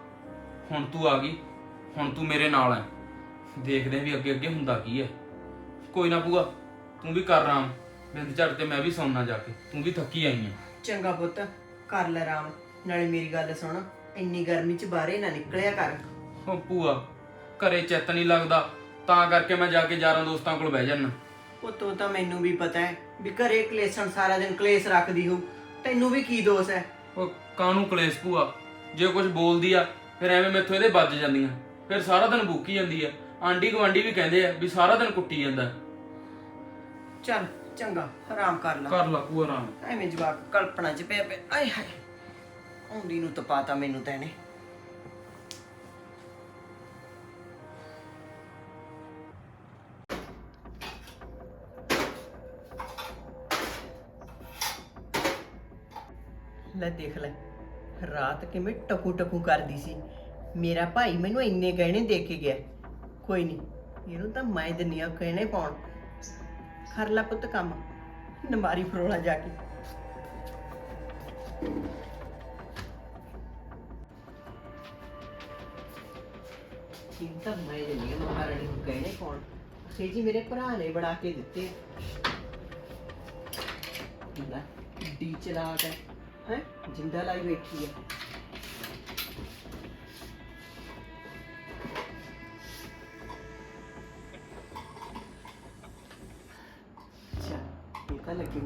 ਹੁਣ ਤੂੰ ਆ ਗਈ। ਹੁਣ ਤੂੰ ਮੇਰੇ ਨਾਲ ਐ। ਦੇਖਦੇ ਆਂ ਵੀ ਅੱਗੇ ਅੱਗੇ ਹੁੰਦਾ ਕੀ ਐ। ਕੋਈ ਨਾ ਭੂਆ ਤੂੰ ਵੀ ਕਰ ਆਰਾਮ। ਬਿੰਦ ਝੜ ਤੇ ਮੈਂ ਵੀ ਸੌਣਾ ਜਾ ਕੇ। ਤੂੰ ਵੀ ਥੱਕੀ ਆਈ ਐ। ਚੰਗਾ ਪੁੱਤ ਕਰ ਲੈ ਆਰਾਮ। ਨਾਲੇ ਮੇਰੀ ਗੱਲ ਸੁਣ ਇੰਨੀ ਗਰਮੀ 'ਚ ਬਾਹਰੇ ਨਾ ਨਿਕਲਿਆ ਕਰ। ਉਹ ਭੂਆ ਘਰੇ ਚਿੱਤ ਨਹੀਂ ਲੱਗਦਾ ਤਾਂ ਕਰਕੇ ਮੈਂ ਜਾ ਕੇ ਯਾਰਾਂ ਦੋਸਤਾਂ ਕੋਲ ਬਹਿ ਜਾਨਾ ਪੁੱਤ ਉਹ ਤਾਂ ਮੈਨੂੰ ਵੀ ਪਤਾ ਹੈ ਵੀ ਘਰੇ ਕਲੇਸ਼ਣ ਸਾਰਾ ਦਿਨ ਕਲੇਸ਼ ਰੱਖਦੀ ਹੋ ਤੈਨੂੰ ਵੀ ਕੀ ਦੋਸ ਹੈ ਉਹ ਕਾਹਨੂੰ ਕਲੇਸ਼ ਭੂਆ? ਜੇ ਕੁਝ ਬੋਲਦੀ ਆ ਫਿਰ ਐਵੇਂ ਮੈਥੋਂ ਇਹਦੇ ਵੱਜ ਜਾਂਦੀਆਂ। ਫਿਰ ਸਾਰਾ ਦਿਨ ਭੁੱਕੀ ਜਾਂਦੀ ਆ। ਆਂਢੀ ਗੁਆਂਢੀ ਵੀ ਕਹਿੰਦੇ ਆ ਵੀ ਸਾਰਾ ਦਿਨ ਕੁੱਟੀ ਜਾਂਦਾ। ਚੱਲ ਚੰਗਾ ਆਰਾਮ ਕਰ ਲੈ। ਕਰ ਲਾ ਭੂਆ ਆਰਾਮ। ਐਵੇਂ ਜਵਾਕ ਕਲਪਨਾ 'ਚ ਪਿਆ ਪਿਆ ਆਏ ਹਾਏ। ਆਉਂਦੀ ਨੂੰ ਤਪਾਤਾ ਮੈਨੂੰ ਤੈਨੇ। ਲੈ ਦੇਖ ਲੈ ਰਾਤ ਕਿਵੇਂ ਟਕੂ ਟਕੂ ਕਰਦੀ ਸੀ। ਮੇਰਾ ਭਾਈ ਮੈਨੂੰ ਇੰਨੇ ਗਹਿਣੇ ਦੇ ਕੇ ਗਿਆ। ਕੋਈ ਨਹੀਂ ਇਹਨੂੰ ਤਾਂ ਮੈਂ ਦਿੰਨੀ ਆ ਗਹਿਣੇ ਪਾਉਣ। ਕਰ ਲੈ ਪੁੱਤ ਕੰਮ, ਨਮਾਰੀ ਫਰੋਲਾ ਜਾ ਕੇ। ਇਹ ਮੈਂ ਦਿੰਨੀ ਆ, ਮਹਾਰਾਣੀ ਨੂੰ ਗਹਿਣੇ ਪਾਉਣ। ਇਹ ਜੀ ਮੇਰੇ ਭਰਾ ਨੇ ਬਣਾ ਕੇ ਦਿੱਤੇ ਲੈ, ਡੀ ਚਲਾ ਕੇ ਹੈ, ਜਿੰਦਾ ਲਾਈ ਬੈਠੀ ਹੈ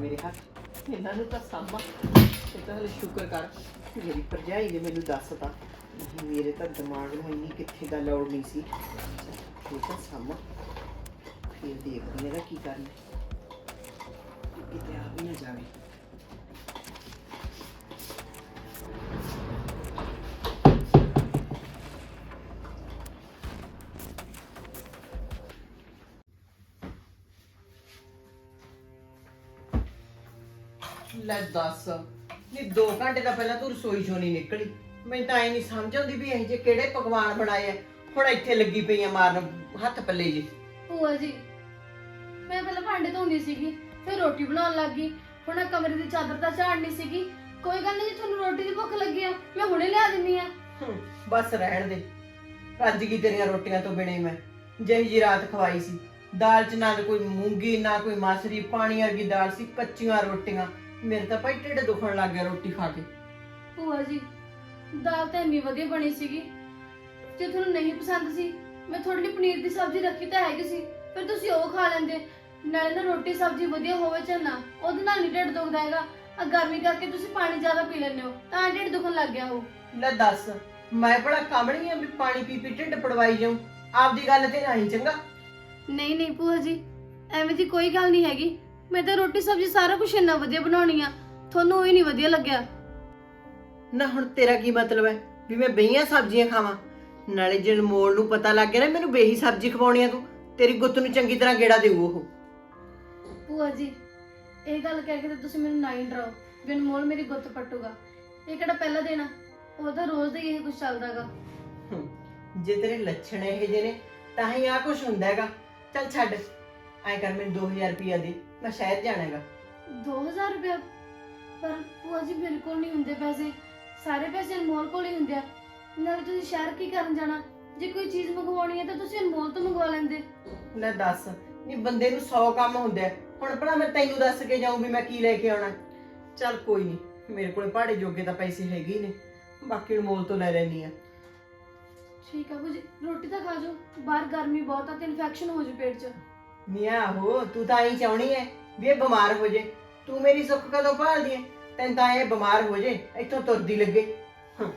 ਮੇਰੇ ਹੱਥ। ਇਹਨਾਂ ਨੂੰ ਤਾਂ ਸਾਂਭਾ। ਇਹ ਤਾਂ ਹਲੇ ਸ਼ੁਕਰ ਕਰ। ਕਿ ਮੇਰੀ ਭਰਜਾਈ ਨੇ ਮੈਨੂੰ ਦੱਸਤਾ। ਨਹੀਂ ਮੇਰੇ ਤਾਂ ਦਿਮਾਗ ਨੂੰ ਇੰਨੀ ਕਿੱਥੇ ਦਾ ਲੋੜ ਨਹੀਂ ਸੀ। ਚੱਲ, ਇਹ ਤਾਂ ਸਾਂਭਾ। ਫਿਰ ਦੇਖਦੀ ਹਾਂ ਨਾ ਕੀ ਕਰਨਾ। ਕਿਤੇ ਆ ਵੀ ਨਾ ਜਾਵੇ। ਲੈ ਦੱਸ। ਨਹੀਂ 2 ਘੰਟੇ ਦਾ ਪਹਿਲਾਂ ਤੂੰ ਰਸੋਈ ਚੋਂ ਨਹੀਂ ਨਿਕਲੀ। ਮੈਨੂੰ ਤਾਂ ਐ ਨਹੀਂ ਸਮਝ ਆਉਂਦੀ ਵੀ ਇਹ ਜੇ ਕਿਹੜੇ ਪਕਵਾਨ ਬਣਾਏ ਆ। ਹੁਣ ਇੱਥੇ ਲੱਗੀ ਪਈ ਆ ਮਾਰਨ ਹੱਥ ਪੱਲੇ ਜੀ ਭੂਆ ਜੀ ਮੈਂ ਪਹਿਲਾਂ ਭਾਂਡੇ ਧੋਂਦੀ ਸੀਗੀ ਫਿਰ ਰੋਟੀ ਬਣਾਉਣ ਲੱਗ ਗਈ। ਹੁਣ ਆਹ ਕਮਰੇ ਦੀ ਚਾਦਰ ਤਾਂ ਝਾੜਨੀ ਸੀਗੀ। ਕੋਈ ਗੱਲ ਨਹੀਂ ਤੁਹਾਨੂੰ ਰੋਟੀ ਦੀ ਭੁੱਖ ਲੱਗੀ ਆ ਮੈਂ ਹੁਣੇ ਲਿਆ ਦਿੰਨੀ ਆ। ਬਸ ਰਹਿਣ ਦੇ। ਰੱਜ ਗਈ ਤੇਰੀਆਂ ਰੋਟੀਆਂ ਤੋਂ ਬਿਨੇ ਮੈਂ। ਜਿਹੀ ਜੀ ਰਾਤ ਖਵਾਈ ਸੀ। ਦਾਲ ਚ ਨਾ ਕੋਈ ਮੂੰਗੀ ਨਾ ਕੋਈ ਮਾਸਰੀ ਪਾਣੀ ਵਰਗੀ ਦਾਲ ਸੀ ਕੱਚੀਆਂ ਰੋਟੀਆਂ। ਮੇਰੇ ਤਾਂ ਭਾਈ ਢਿੱਡ ਦੁਖਣ ਲੱਗ ਗਿਆ ਰੋਟੀ ਖਾ ਕੇ। ਭੂਆ ਜੀ ਦਾਲ ਤਾਂ ਇੰਨੀ ਵਧੀਆ ਬਣੀ ਸੀਗੀ। ਜੇ ਤੁਹਾਨੂੰ ਨਹੀਂ ਪਸੰਦ ਸੀ ਮੈਂ ਤੁਹਾਡੇ ਲਈ ਪਨੀਰ ਦੀ ਸਬਜ਼ੀ ਰੱਖੀ ਤਾਂ ਹੈਗੀ ਸੀ ਫਿਰ ਤੁਸੀਂ ਉਹ ਖਾ ਲੈਂਦੇ। ਨਾਲੇ ਨਾ ਰੋਟੀ ਸਬਜ਼ੀ ਵਧੀਆ ਹੋਵੇ ਜਾਂ ਨਾ ਉਹਦੇ ਨਾਲ ਨਹੀਂ ਢਿੱਡ ਦੁਖਦਾ ਹੈਗਾ। ਆ ਗਰਮੀ ਕਰਕੇ ਤੁਸੀਂ ਪਾਣੀ ਜ਼ਿਆਦਾ ਪੀ ਲੈਂਦੇ ਹੋ ਤਾਂ ਢਿੱਡ ਦੁਖਣ ਲੱਗ ਗਿਆ ਉਹ। ਲੈ ਦੱਸ ਮੈਂ ਬੜਾ ਕਾਮੜੀ ਆ ਵੀ ਪਾਣੀ ਪੀ ਪੀ ਢਿੱਡ ਪੜਵਾਈ ਜਾਉ ਆਪਦੀ ਗੱਲ ਤੇ ਨਹੀਂ ਚੰਗਾ। ਨਹੀਂ ਨਹੀਂ ਭੂਆ ਜੀ ਐਵੇਂ ਦੀ ਕੋਈ ਗੱਲ ਨਹੀਂ ਹੈਗੀ। ਮੈਂ ਤਾਂ ਰੋਟੀ ਸਬਜ਼ੀ ਸਾਰਾ ਕੁਝ ਇੰਨਾ ਵਧੀਆ ਬਣਾਉਣੀ ਆ। ਤੁਹਾਨੂੰ ਹੀ ਨਹੀਂ ਵਧੀਆ ਲੱਗਿਆ। ਨਾ ਹੁਣ ਤੇਰਾ ਕੀ ਮਤਲਬ ਹੈ ਵੀ ਮੈਂ ਬਈਆਂ ਸਬਜ਼ੀਆਂ ਖਾਵਾਂ? ਨਾਲੇ ਜੇ ਮੋੜ ਨੂੰ ਪਤਾ ਲੱਗ ਗਿਆ ਨਾ ਮੈਨੂੰ ਬੇਹੀ ਸਬਜ਼ੀ ਖਵਾਉਣੀ ਆ ਤੂੰ ਤੇਰੀ ਗੁੱਤ ਨੂੰ ਚੰਗੀ ਤਰ੍ਹਾਂ ਗੇੜਾ ਦੇਊ ਉਹ। ਭੂਆ ਜੀ ਇਹ ਗੱਲ ਕਹਿ ਕੇ ਤਾਂ ਤੁਸੀਂ ਮੈਨੂੰ ਨਾ ਹੀ ਡਰਾਓ ਵੀ ਅਨਮੋਲ ਮੇਰੀ ਗੁੱਤ ਪੱਟੂਗਾ। ਇਹ ਕਿਹੜਾ ਪਹਿਲਾ ਦੇਣਾ ਉਹਦਾ ਰੋਜ਼ ਦਾ ਹੀ ਇਹ ਕੁਝ ਚੱਲਦਾਗਾ। ਹਮ, ਜੇ ਤੇਰੇ ਲੱਛਣ ਇਹ ਜੇ ਨੇ ਤਾਂ ਹੀ ਆ ਕੁਝ ਹੁੰਦਾ ਹੈਗਾ। ਚੱਲ ਛੱਡ। ਐ ਕਰ ਮੈਨੂੰ 2000 ਰੁਪਇਆ ਦੇ ਮੈਂ ਸ਼ਹਿਰ ਜਾਣਾ ਹੈਗਾ। 2000 ਰੁਪਏ ਪਰ ਭੂਆ ਜੀ ਬਿਲਕੁਲ ਨਹੀਂ ਹੁੰਦੇ ਪੈਸੇ। ਸਾਰੇ ਪੈਸੇ ਅਨਮੋਲ ਕੋਲ ਹੀ ਹੁੰਦੇ ਆ। ਨਾਲੇ ਤੁਸੀਂ ਸ਼ਹਿਰ ਕੀ ਕਰਨ ਜਾਣਾ? ਜੇ ਕੋਈ ਚੀਜ਼ ਮੰਗਵਾਉਣੀ ਹੈ ਤਾਂ ਤੁਸੀਂ ਅਨਮੋਲ ਤੋਂ ਮੰਗਵਾ ਲੈਂਦੇ। ਲੈ ਦੱਸ ਨਹੀਂ ਬੰਦੇ ਨੂੰ 100 ਕੰਮ ਹੁੰਦਾ ਹੈ। ਹੁਣ ਭਲਾ ਮੈਂ ਤੈਨੂੰ ਦੱਸ ਕੇ ਜਾਊਂ ਵੀ ਮੈਂ ਕੀ ਲੈ ਕੇ ਆਉਣਾ। ਚੱਲ ਕੋਈ ਨਹੀਂ ਮੇਰੇ ਕੋਲ ਪਹਾੜੇ ਜੋਗੇ ਤਾਂ ਪੈਸੇ ਹੈਗੇ ਹੀ ਨੇ। ਬਾਕੀ ਮੋਲ ਤੋਂ ਲੈ ਲੈਣੀ ਆ। ਠੀਕ ਆ ਭੂਜੀ ਰੋਟੀ ਤਾਂ ਖਾ ਜਾਓ। ਬਾਹਰ ਗਰਮੀ ਬਹੁਤ ਆ ਤੇ ਇਨਫੈਕਸ਼ਨ ਹੋ ਜੂ ਪੇਟ 'ਚ। ਮੀਆਂ ਹੋ ਤੂੰ ਤਾਂ ਹੀ ਚਾਹਣੀ ਹੈ ਵੀ ਇਹ ਬਿਮਾਰ ਹੋ ਜੇ। ਤੂੰ ਮੇਰੀ ਸੁੱਖ ਕਦੋਂ ਭਾਲਦੀ ਹੈ ਤੈਨੂੰ ਤਾਂ ਇਹ ਬਿਮਾਰ ਹੋ ਜੇ ਇੱਥੋਂ ਤੁਰਦੀ ਲੱਗੇ। ਹਮ,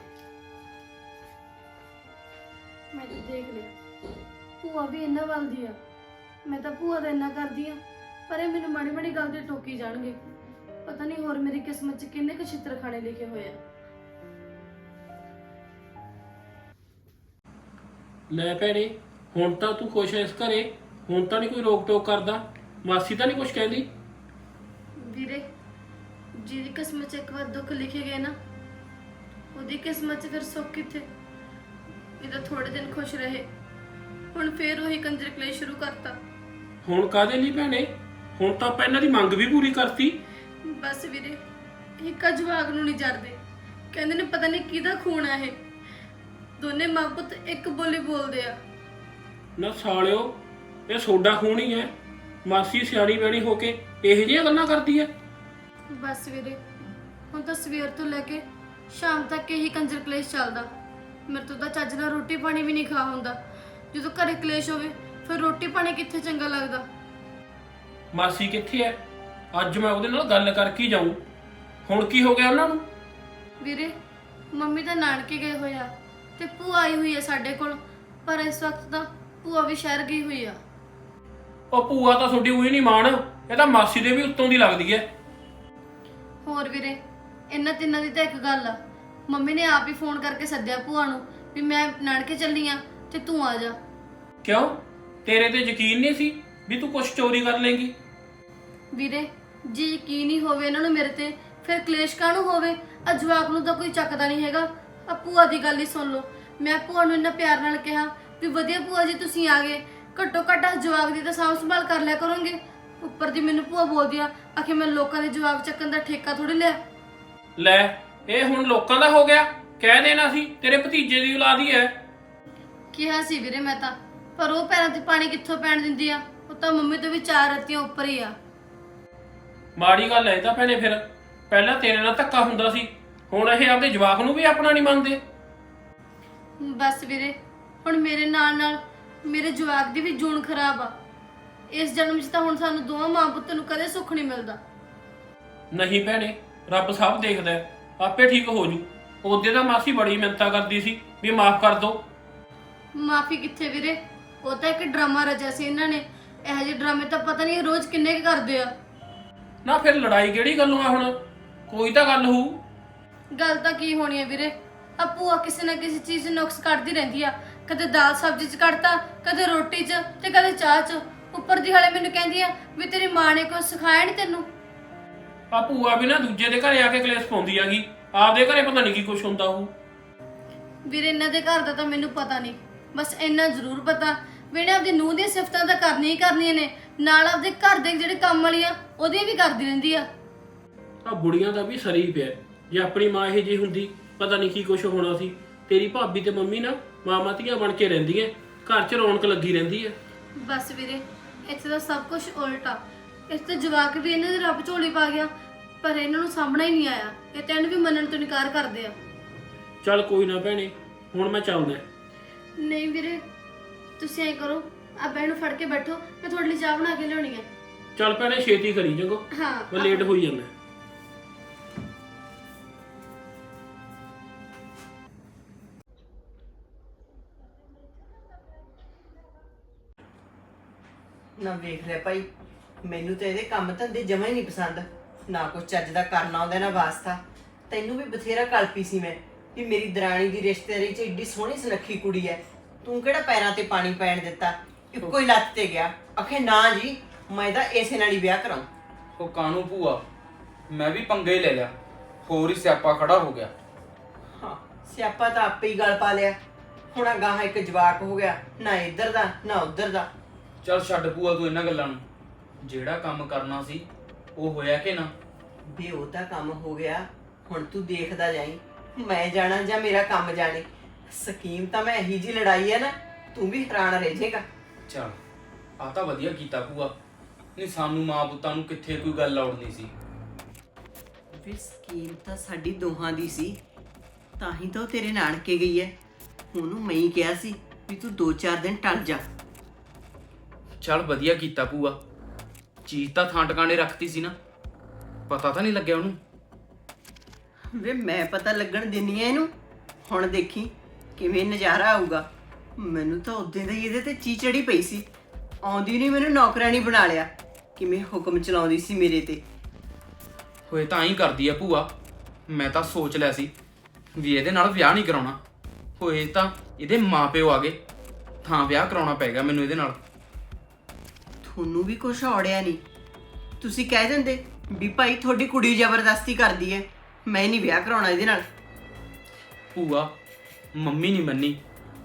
ਮੈਂ ਤਾਂ ਦੇਖ ਲਿਆ ਭੂਆ ਵੀ ਇੰਨਾ ਵੱਲਦੀ ਆ। ਮੈਂ ਤਾਂ ਭੂਆ ਦਾ ਇੰਨਾ ਕਰਦੀ ਆ। ਪਰ ਇਹ ਮੈਨੂੰ ਮਾੜੀ ਮਾੜੀ ਗੱਲ ਤੇ ਟੋਕੀ ਜਾਣਗੇ। ਪਤਾ ਨਹੀਂ ਹੋਰ ਮੇਰੀ ਕਿਸਮਤ 'ਚ ਕਿੰਨੇ ਕੁ ਛਿੱਤਰ ਖਾਣੇ ਲਿਖੇ ਹੋਏ ਆ। ਲੈ ਭੈਣੇ ਹੁਣ ਤਾਂ ਤੂੰ ਖੁਸ਼ ਐ ਇਸ ਘਰੇ। ਹੁਣ ਤਾਂ ਨਹੀਂ ਕੋਈ ਰੋਕ ਟੋਕ ਕਰਦਾ ਮਾਸੀ ਤਾਂ ਨਹੀਂ ਕੁਝ ਕਹਿੰਦੀ। ਵੀਰੇ ਜਿਹਦੀ ਕਿਸਮਤ 'ਚ ਇੱਕ ਵਾਰ ਦੁੱਖ ਲਿਖੇ ਗਏ ਨਾ ਉਹਦੀ ਕਿਸਮਤ 'ਚ ਫਿਰ ਸੁੱਖ ਕਿੱਥੇ? ਇਹ ਤਾਂ ਥੋੜੇ ਦਿਨ ਖੁਸ਼ ਰਹੇ। ਹੁਣ ਫੇਰ ਉਹੀ ਕੰਜਰ ਕਲੇ ਸ਼ੁਰੂ ਕਰਤਾ। ਹੁਣ ਕਾਦੇ ਲਈ ਭੈਣੇ? ਹੁਣ ਤਾਂ ਆਪਾਂ ਇਹਨਾਂ ਦੀ ਮੰਗ ਵੀ ਪੂਰੀ ਕਰਤੀ। ਬਸ ਵੀਰੇ ਇੱਕ ਜਵਾਗ ਨੂੰ ਨਹੀਂ ਜਰਦੇ। ਕਹਿੰਦੇ ਨੇ ਪਤਾ ਨਹੀਂ ਕਿਹਦਾ ਖੂਨ ਆ ਇਹ। ਦੋਨੇ ਮਾਂ ਪੁੱਤ ਇੱਕ ਬੋਲੀ ਬੋਲਦੇ ਆ। ਨਾ ਸਾਲਿਓ ਇਹ ਸੋਡਾ ਖੂਨ ਹੀ ਹੈ। ਮਾਸੀ ਸਿਆਣੀ ਬੈਣੀ ਹੋ ਕੇ ਇਹੋ ਜਿਹੀਆਂ ਗੱਲਾਂ ਕਰਦੀ ਐ ਬਸ ਵੀਰੇ ਹੁਣ ਤਾਂ ਸਵੇਰ ਤੋਂ ਲੈ ਕੇ ਸ਼ਾਮ ਤੱਕ ਇਹੀ ਕੰਜਰ ਕਲੇਸ਼ ਚੱਲਦਾ। ਮੇਰੇ ਤੋਂ ਤਾਂ ਚੱਜ ਨਾਲ ਰੋਟੀ ਪਾਣੀ ਵੀ ਨਹੀਂ ਖਾ ਹੁੰਦਾ। ਜਦੋਂ ਘਰੇ ਕਲੇਸ਼ ਹੋਵੇ ਫਿਰ ਰੋਟੀ ਪਾਣੀ ਕਿੱਥੇ ਚੰਗਾ ਲੱਗਦਾ? ਮਾਸੀ ਕਿੱਥੇ ਐ ਅੱਜ ਮੈਂ ਉਹਦੇ ਨਾਲ ਗੱਲ ਕਰਕੇ ਹੀ ਜਾਊਂ। ਹੁਣ ਕੀ ਹੋ ਗਿਆ ਉਹਨਾਂ ਨੂੰ? ਵੀਰੇ ਮੰਮੀ ਤਾਂ ਨਾਨਕੇ ਗਏ ਹੋਏ ਆ ਤੇ ਭੂਆ ਆਈ ਹੋਈ ਆ ਸਾਡੇ ਕੋਲ ਪਰ ਇਸ ਵਕਤ ਤਾਂ ਭੂਆ ਵੀ ਸ਼ਹਿਰ ਗਈ ਹੋਈ ਆ। ਉਹ ਭੂਆ ਤਾਂ ਤੁਹਾਡੀ ਉਹੀ ਨਹੀਂ ਮਾਣ ਇਹ ਤਾਂ ਮਾਸੀ ਦੇ ਵੀ ਉੱਤੋਂ ਦੀ ਲੱਗਦੀ ਐ ਹੋਰ ਵੀਰੇ ਇਹਨਾਂ ਤਿੰਨਾਂ ਦੀ ਤਾਂ ਇੱਕ ਗੱਲ ਆ। ਮੰਮੀ ਨੇ ਆਪ ਹੀ ਫੋਨ ਕਰਕੇ ਸੱਦਿਆ ਭੂਆ ਨੂੰ ਵੀ ਮੈਂ ਨਾਨਕੇ ਚੱਲੀ ਆ ਤੇ ਤੂੰ ਆ ਜਾ। ਕਿਉਂ? ਤੇਰੇ ਤੇ ਯਕੀਨ ਨਹੀਂ ਸੀ ਵੀ ਤੂੰ ਕੁਝ ਚੋਰੀ ਕਰ ਲੇਂਗੀ? ਵੀਰੇ ਜੇ ਯਕੀਨ ਹੀ ਹੋਵੇ ਇਹਨਾਂ ਨੂੰ ਮੇਰੇ ਤੇ ਫਿਰ ਕਲੇਸ਼ ਕਾਹਨੂੰ ਹੋਵੇ? ਆ ਜਵਾਕ ਨੂੰ ਤਾਂ ਕੋਈ ਚੱਕਦਾ ਨਹੀਂ ਹੈਗਾ। ਆ ਭੂਆ ਦੀ ਗੱਲ ਹੀ ਸੁਣ ਲਓ। ਮੈਂ ਭੂਆ ਨੂੰ ਇੰਨਾ ਪਿਆਰ ਨਾਲ ਕਿਹਾ ਵੀ ਵਧੀਆ ਭੂਆ ਜੀ ਤੁਸੀਂ ਆ ਗਏ। ਘੱਟੋ ਘੱਟ ਆਹ ਜਵਾਕ ਦੀ ਤਾਂ ਸਾਂਭ ਸੰਭਾਲ ਕਰ ਲਿਆ ਕਰੋਗੇ। ਉੱਪਰ ਦੀ ਮੈਨੂੰ ਭੂਆ ਬੋਲਦੀ ਆ ਆਖੇ ਮੈਂ ਲੋਕਾਂ ਦੇ ਜਵਾਕ ਚੱਕਣ ਦਾ ਠੇਕਾ ਥੋੜੀ ਲਿਆ। ਲੈ ਇਹ ਹੁਣ ਲੋਕਾਂ ਦਾ ਹੋ ਗਿਆ। ਕਹਿ ਦੇਣਾ ਸੀ ਤੇਰੇ ਭਤੀਜੇ ਦੀ ਔਲਾਦ ਹੀ ਹੈ। ਕਿਹਾ ਸੀ ਵੀਰੇ ਮੈਂ ਤਾਂ ਪਰ ਉਹ ਪੈਰਾਂ ਤੇ ਪਾਣੀ ਕਿੱਥੋਂ ਪੈਣ ਦਿੰਦੀ ਆ? ਉਹ ਤਾਂ ਮੰਮੀ ਤੋਂ ਵੀ ਚਾਰ ਰੱਤੀਆਂ ਉੱਪਰ ਹੀ ਆ। ਮਾੜੀ ਗੱਲ ਇਹ ਤਾਂ ਭੈਣੇ ਫਿਰ। ਪਹਿਲਾਂ ਤੇਰੇ ਨਾਲ ਧੱਕਾ ਹੁੰਦਾ ਸੀ। ਹੁਣ ਇਹ ਆਪਦੇ ਜਵਾਕ ਨੂੰ ਵੀ ਆਪਣਾ ਨਹੀਂ ਮੰਨਦੇ। ਬਸ ਵੀਰੇ ਹੁਣ ਮੇਰੇ ਨਾਲ ਨਾਲ ਮੇਰੇ ਜਵਾਕ ਦੀ ਵੀ ਜੂਨ ਖਰਾਬ ਆ। ਇਸ ਜਨਮ 'ਚ ਤਾਂ ਹੁਣ ਸਾਨੂੰ ਦੋਵਾਂ ਮਾਂ ਪੁੱਤ ਨੂੰ ਕਦੇ ਸੁੱਖ ਨਹੀਂ ਮਿਲਦਾ। ਨਹੀਂ ਭੈਣੇ ਰੱਬ ਸਭ ਦੇਖਦਾ ਹੈ, ਆਪੇ ਠੀਕ ਹੋ ਜੂ। ਉਹਦੇ ਤਾਂ ਮਾਸੀ ਬੜੀ ਮਿੰਤਾ ਕਰਦੀ ਸੀ ਵੀ ਮਾਫ ਕਰ ਦੋ। ਮਾਫੀ ਕਿੱਥੇ ਵੀਰੇ? ਉਹ ਤਾਂ ਇੱਕ ਡਰਾਮਾ ਰਚਿਆ ਸੀ ਇਹਨਾਂ ਨੇ। ਇਹੋ ਜਿਹੇ ਡਰਾਮੇ ਤਾਂ ਪਤਾ ਨਹੀਂ ਰੋਜ਼ ਕਿੰਨੇ ਕੁ ਕਰਦੇ ਆ। ਨਾ ਫਿਰ ਲੜਾਈ ਕਿਹੜੀ ਗੱਲੋਂ ਆ ਹੁਣ? ਕੋਈ ਤਾਂ ਗੱਲ ਹੋਊ। ਗੱਲ ਤਾਂ ਕੀ ਹੋਣੀ ਹੈ ਵੀਰੇ? ਆ ਭੂਆ ਕਿਸੇ ਨਾ ਕਿਸੇ ਚੀਜ਼ 'ਚ ਨੁਕਸ ਕੱਢਦੀ ਰਹਿੰਦੀ ਆ। ਕਦੇ ਦਾਲ ਸਬਜ਼ੀ 'ਚ ਕੱਢਤਾ ਕਦੇ ਰੋਟੀ 'ਚ ਤੇ ਕਦੇ ਚਾਹ 'ਚ। ਉੱਪਰ ਦੀ ਹਲੇ ਮੈਨੂੰ ਕਹਿੰਦੀ ਆ ਵੀ ਤੇਰੀ ਮਾਂ ਨੇ ਕੁਝ ਸਿਖਾਇਆ ਨਹੀਂ ਤੈਨੂੰ? ਆ ਭੂਆ ਵੀ ਨਾ ਦੂਜੇ ਦੇ ਘਰੇ ਆ ਕੇ ਕਲੇਸ਼ ਪਾਉਂਦੀ ਆਗੀ ਆਪਦੇ ਘਰੇ ਪਤਾ ਨਹੀਂ ਕੀ ਕੁਛ ਹੁੰਦਾ ਉਹ ਵੀਰੇ ਇਹਨਾਂ ਦੇ ਘਰ ਦਾ ਤਾਂ ਮੈਨੂੰ ਪਤਾ ਨਹੀਂ ਬਸ ਇੰਨਾ ਜ਼ਰੂਰ ਪਤਾ ਵੀ ਇਹਨੇ ਆਪਦੀ ਨੂੰਹ ਦੀਆਂ ਸਿਫਤਾਂ ਤਾਂ ਕਰਨੀਆਂ ਹੀ ਕਰਨੀਆਂ ਨੇ। ਨਾਲ ਆਪਦੇ ਘਰ ਦੇ ਜਿਹੜੇ ਕੰਮ ਵਾਲੀਆਂ ਉਹਦੀਆਂ ਵੀ ਕਰਦੀ ਰਹਿੰਦੀ ਆ। ਆ ਬੁੜੀਆਂ ਦਾ ਵੀ ਸਰੀ ਪਿਆ। ਜੇ ਆਪਣੀ ਮਾਂ ਇਹ ਜੀ ਹੁੰਦੀ ਪਤਾ ਨਹੀਂ ਕੀ ਕੁਛ ਹੋਣਾ ਸੀ। ਤੇਰੀ ਭਾਬੀ ਤੇ ਮੰਮੀ ਨਾ ਮਾਮਾ-ਧੀਆਂ ਬਣ ਕੇ ਰਹਿੰਦੀਆਂ ਘਰ 'ਚ ਰੌਣਕ ਲੱਗੀ ਰਹਿੰਦੀ ਹੈ ਬਸ ਵੀਰੇ ਇੱਥੇ ਤਾਂ ਸਭ ਕੁਝ ਉਲਟਾ ਇੱਥੇ ਤਾਂ ਜਵਾਕ ਵੀ ਇਹਨਾਂ ਦੇ ਰੱਬ ਝੋਲੀ ਪਾ ਗਿਆ ਪਰ ਇਹਨਾਂ ਨੂੰ ਸਾਹਮਣਾ ਹੀ ਨਹੀਂ ਆਇਆ। ਇਹ ਤਾਂ ਇਹਨੂੰ ਵੀ ਮੰਨਣ ਤੋਂ ਇਨਕਾਰ ਕਰਦੇ ਆ। ਚੱਲ ਕੋਈ ਨਾ ਭੈਣੇ ਹੁਣ ਮੈਂ ਚੱਲਦਾ। ਨਹੀਂ ਵੀਰੇ ਤੁਸੀਂ ਐ ਕਰੋ ਆ ਬੈਣ ਨੂੰ ਫੜ ਕੇ ਬੈਠੋ ਮੈਂ ਤੁਹਾਡੇ ਲਈ ਚਾਹ ਬਣਾ ਕੇ ਲਿਆਉਣੀ ਹੈ ਚੱਲ ਭੈਣੇ ਛੇਤੀ ਕਰੀ ਚੰਗੋ। ਹਾਂ ਮੈਂ ਲੇਟ ਹੋਈ ਜਾਂਦਾ। ਨਾ ਵੇਖ ਲੈ ਭਾਈ ਮੈਨੂੰ ਤਾਂ ਇਹਦੇ ਕੰਮ ਧੰਦੇ ਜਮਾ ਹੀ ਨਹੀਂ ਪਸੰਦ। ਨਾ ਕੁਛ ਚੱਜ ਦਾ ਕਰਨਾ ਆਉਂਦਾ ਨਾ ਵਾਸਤਾ। ਤੈਨੂੰ ਵੀ ਬਥੇਰਾ ਕਲਪੀ ਸੀ ਮੈਂ ਵੀ ਮੇਰੀ ਦਰਾਣੀ ਦੀ ਰਿਸ਼ਤੇਦਾਰੀ 'ਚ ਏਡੀ ਸੋਹਣੀ ਸੁਨੱਖੀ ਕੁੜੀ ਐ। ਤੂੰ ਕਿਹੜਾ ਪੈਰਾਂ ਤੇ ਪਾਣੀ ਪੈਣ ਦਿੱਤਾ? ਇੱਕੋ ਹੀ ਲੱਤ ਤੇ ਗਿਆ। ਅਖੇ ਨਾ ਜੀ ਮੈਂ ਤਾਂ ਇਸੇ ਨਾਲ ਹੀ ਵਿਆਹ ਕਰਾਂ ਉਹ ਕਾਨੂੰ ਭੂਆ? ਮੈਂ ਵੀ ਪੰਗੇ ਲੈ ਲਿਆ। ਹੋਰ ਹੀ ਸਿਆਪਾ ਖੜਾ ਹੋ ਗਿਆ। ਹਾਂ ਸਿਆਪਾ ਤਾਂ ਆਪੇ ਹੀ ਗਲ ਪਾ ਲਿਆ। ਹੁਣ ਆਹ ਗਾਹਾਂ ਇੱਕ ਜਵਾਕ ਹੋ ਗਿਆ ਨਾ ਇੱਧਰ ਦਾ ਨਾ ਉੱਧਰ ਦਾ। ਚੱਲ ਛੱਡ ਭੂਆ ਤੂੰ ਇਹਨਾਂ ਗੱਲਾਂ ਨੂੰ। ਜਿਹੜਾ ਕੰਮ ਕਰਨਾ ਸੀ ਉਹ ਹੋਇਆ ਕਿ ਨਾ? ਵੀ ਉਹ ਤਾਂ ਕੰਮ ਹੋ ਗਿਆ। ਹੁਣ ਤੂੰ ਦੇਖਦਾ ਜਾਈ ਮੈਂ ਜਾਣਾ ਜਾਂ ਮੇਰਾ ਕੰਮ ਜਾਣੇ। ਸਕੀਮ ਤਾਂ ਮੈਂ ਇਹੀ ਜੀ ਲੜਾਈ ਹੈ ਨਾ ਤੂੰ ਵੀ ਹੈਰਾਨ ਰਹਿ ਜਾਏਗਾ। ਚੱਲ ਆ ਤਾਂ ਵਧੀਆ ਕੀਤਾ ਭੂਆ। ਨਹੀਂ ਸਾਨੂੰ ਮਾਂ ਪੁੱਤਾਂ ਨੂੰ ਕਿੱਥੇ ਕੋਈ ਗੱਲ ਔੜਨੀ ਸੀ। ਵੀ ਸਕੀਮ ਤਾਂ ਸਾਡੀ ਦੋਹਾਂ ਦੀ ਸੀ। ਤਾਂ ਹੀ ਤਾਂ ਉਹ ਤੇਰੇ ਨਾਨਕੇ ਗਈ ਹੈ ਉਹਨੂੰ ਮੈਂ ਹੀ ਕਿਹਾ ਸੀ ਵੀ ਤੂੰ 2-4 ਦਿਨ ਟਲ ਜਾ। ਚੱਲ ਵਧੀਆ ਕੀਤਾ ਭੂਆ। ਚੀਜ਼ ਤਾਂ ਥਾਂ ਟਿਕਾਣੇ ਰੱਖਤੀ ਸੀ ਨਾ। ਪਤਾ ਤਾਂ ਨਹੀਂ ਲੱਗਿਆ ਉਹਨੂੰ। ਵੇ ਮੈਂ ਪਤਾ ਲੱਗਣ ਦਿੰਨੀ ਐ ਇਹਨੂੰ। ਹੁਣ ਦੇਖੀ ਕਿਵੇਂ ਨਜ਼ਾਰਾ ਆਊਗਾ। ਮੈਨੂੰ ਤਾਂ ਉਦੋਂ ਦਾ ਹੀ ਇਹਦੇ ਤੇ ਚੀ ਚੜੀ ਪਈ ਸੀ। ਆਉਂਦੀ ਨਹੀਂ ਮੈਨੂੰ ਨੌਕਰਾਨੀ ਬਣਾ ਲਿਆ। ਕਿਵੇਂ ਹੁਕਮ ਚਲਾਉਂਦੀ ਸੀ ਮੇਰੇ ਤੇ। ਹੋਏ ਤਾਂ ਹੀ ਕਰਦੀ ਆ ਭੂਆ। ਮੈਂ ਤਾਂ ਸੋਚ ਲਿਆ ਸੀ ਵੀ ਇਹਦੇ ਨਾਲ ਵਿਆਹ ਨਹੀਂ ਕਰਾਉਣਾ। ਹੋਏ ਤਾਂ ਇਹਦੇ ਮਾਪਿਓ ਆ ਗਏ। ਥਾਂ ਵਿਆਹ ਕਰਾਉਣਾ ਪਏਗਾ ਮੈਨੂੰ ਇਹਦੇ ਨਾਲ। ਤੁਹਾਨੂੰ ਵੀ ਕੁਛ ਔੜਿਆ ਨਹੀਂ ਤੁਸੀਂ ਕਹਿ ਦਿੰਦੇ ਵੀ ਭਾਈ ਤੁਹਾਡੀ ਕੁੜੀ ਜ਼ਬਰਦਸਤੀ ਕਰਦੀ ਹੈ ਮੈਂ ਨਹੀਂ ਵਿਆਹ ਕਰਾਉਣਾ ਇਹਦੇ ਨਾਲ। ਭੂਆ ਮੰਮੀ ਨਹੀਂ ਮੰਨੀ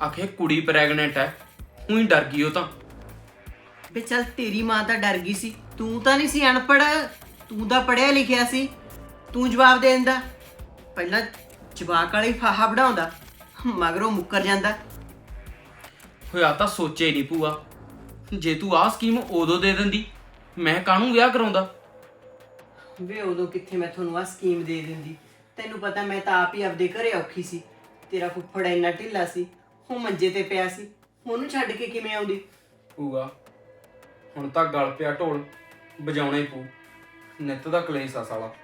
ਆਖੇ ਕੁੜੀ ਪ੍ਰੈਗਨੈਂਟ ਹੈ ਉਹੀ ਡਰ ਗਈ ਉਹ ਤਾਂ। ਵੀ ਚੱਲ ਤੇਰੀ ਮਾਂ ਤਾਂ ਡਰ ਗਈ ਸੀ ਤੂੰ ਤਾਂ ਨਹੀਂ ਸੀ ਅਨਪੜ੍ਹ ਤੂੰ ਤਾਂ ਪੜਿਆ ਲਿਖਿਆ ਸੀ ਤੂੰ ਜਵਾਬ ਦੇ ਦਿੰਦਾ। ਪਹਿਲਾਂ ਜਵਾਕ ਵਾਲੀ ਫਾਹਾ ਵਢਾਉਂਦਾ ਮਗਰੋਂ ਮੁੱਕਰ ਜਾਂਦਾ। ਹੋਇਆ ਤਾਂ ਸੋਚਿਆ ਹੀ ਨਹੀਂ ਭੂਆ। ਜੇ ਤੂੰ ਆਹ ਸਕੀਮ ਉਦੋਂ ਦੇ ਦਿੰਦੀ ਮੈਂ ਕਾਹਨੂੰ ਵਿਆਹ ਕਰਾਉਂਦਾ? ਵੇ ਉਦੋਂ ਕਿੱਥੇ ਮੈਂ ਤੁਹਾਨੂੰ ਆ ਸਕੀਮ ਦੇ ਦਿੰਦੀ? ਤੈਨੂੰ ਪਤਾ ਮੈਂ ਤਾਂ ਆਪ ਹੀ ਆਪਦੇ ਘਰੇ ਔਖੀ ਸੀ। ਤੇਰਾ ਫੁੱਫੜ ਇੰਨਾ ਢਿੱਲਾ ਸੀ ਉਹ ਮੰਜੇ ਤੇ ਪਿਆ ਸੀ। ਉਹਨੂੰ ਛੱਡ ਕੇ ਕਿਵੇਂ ਆਉਂਦੀ? ਭੂਆ ਹੁਣ ਤਾਂ ਗਲ ਪਿਆ ਢੋਲ ਵਜਾਉਣਾ ਹੀ ਪਊ। ਨਿੱਤ ਦਾ ਕਲੇਸ਼ ਆ ਸਾਲਾ।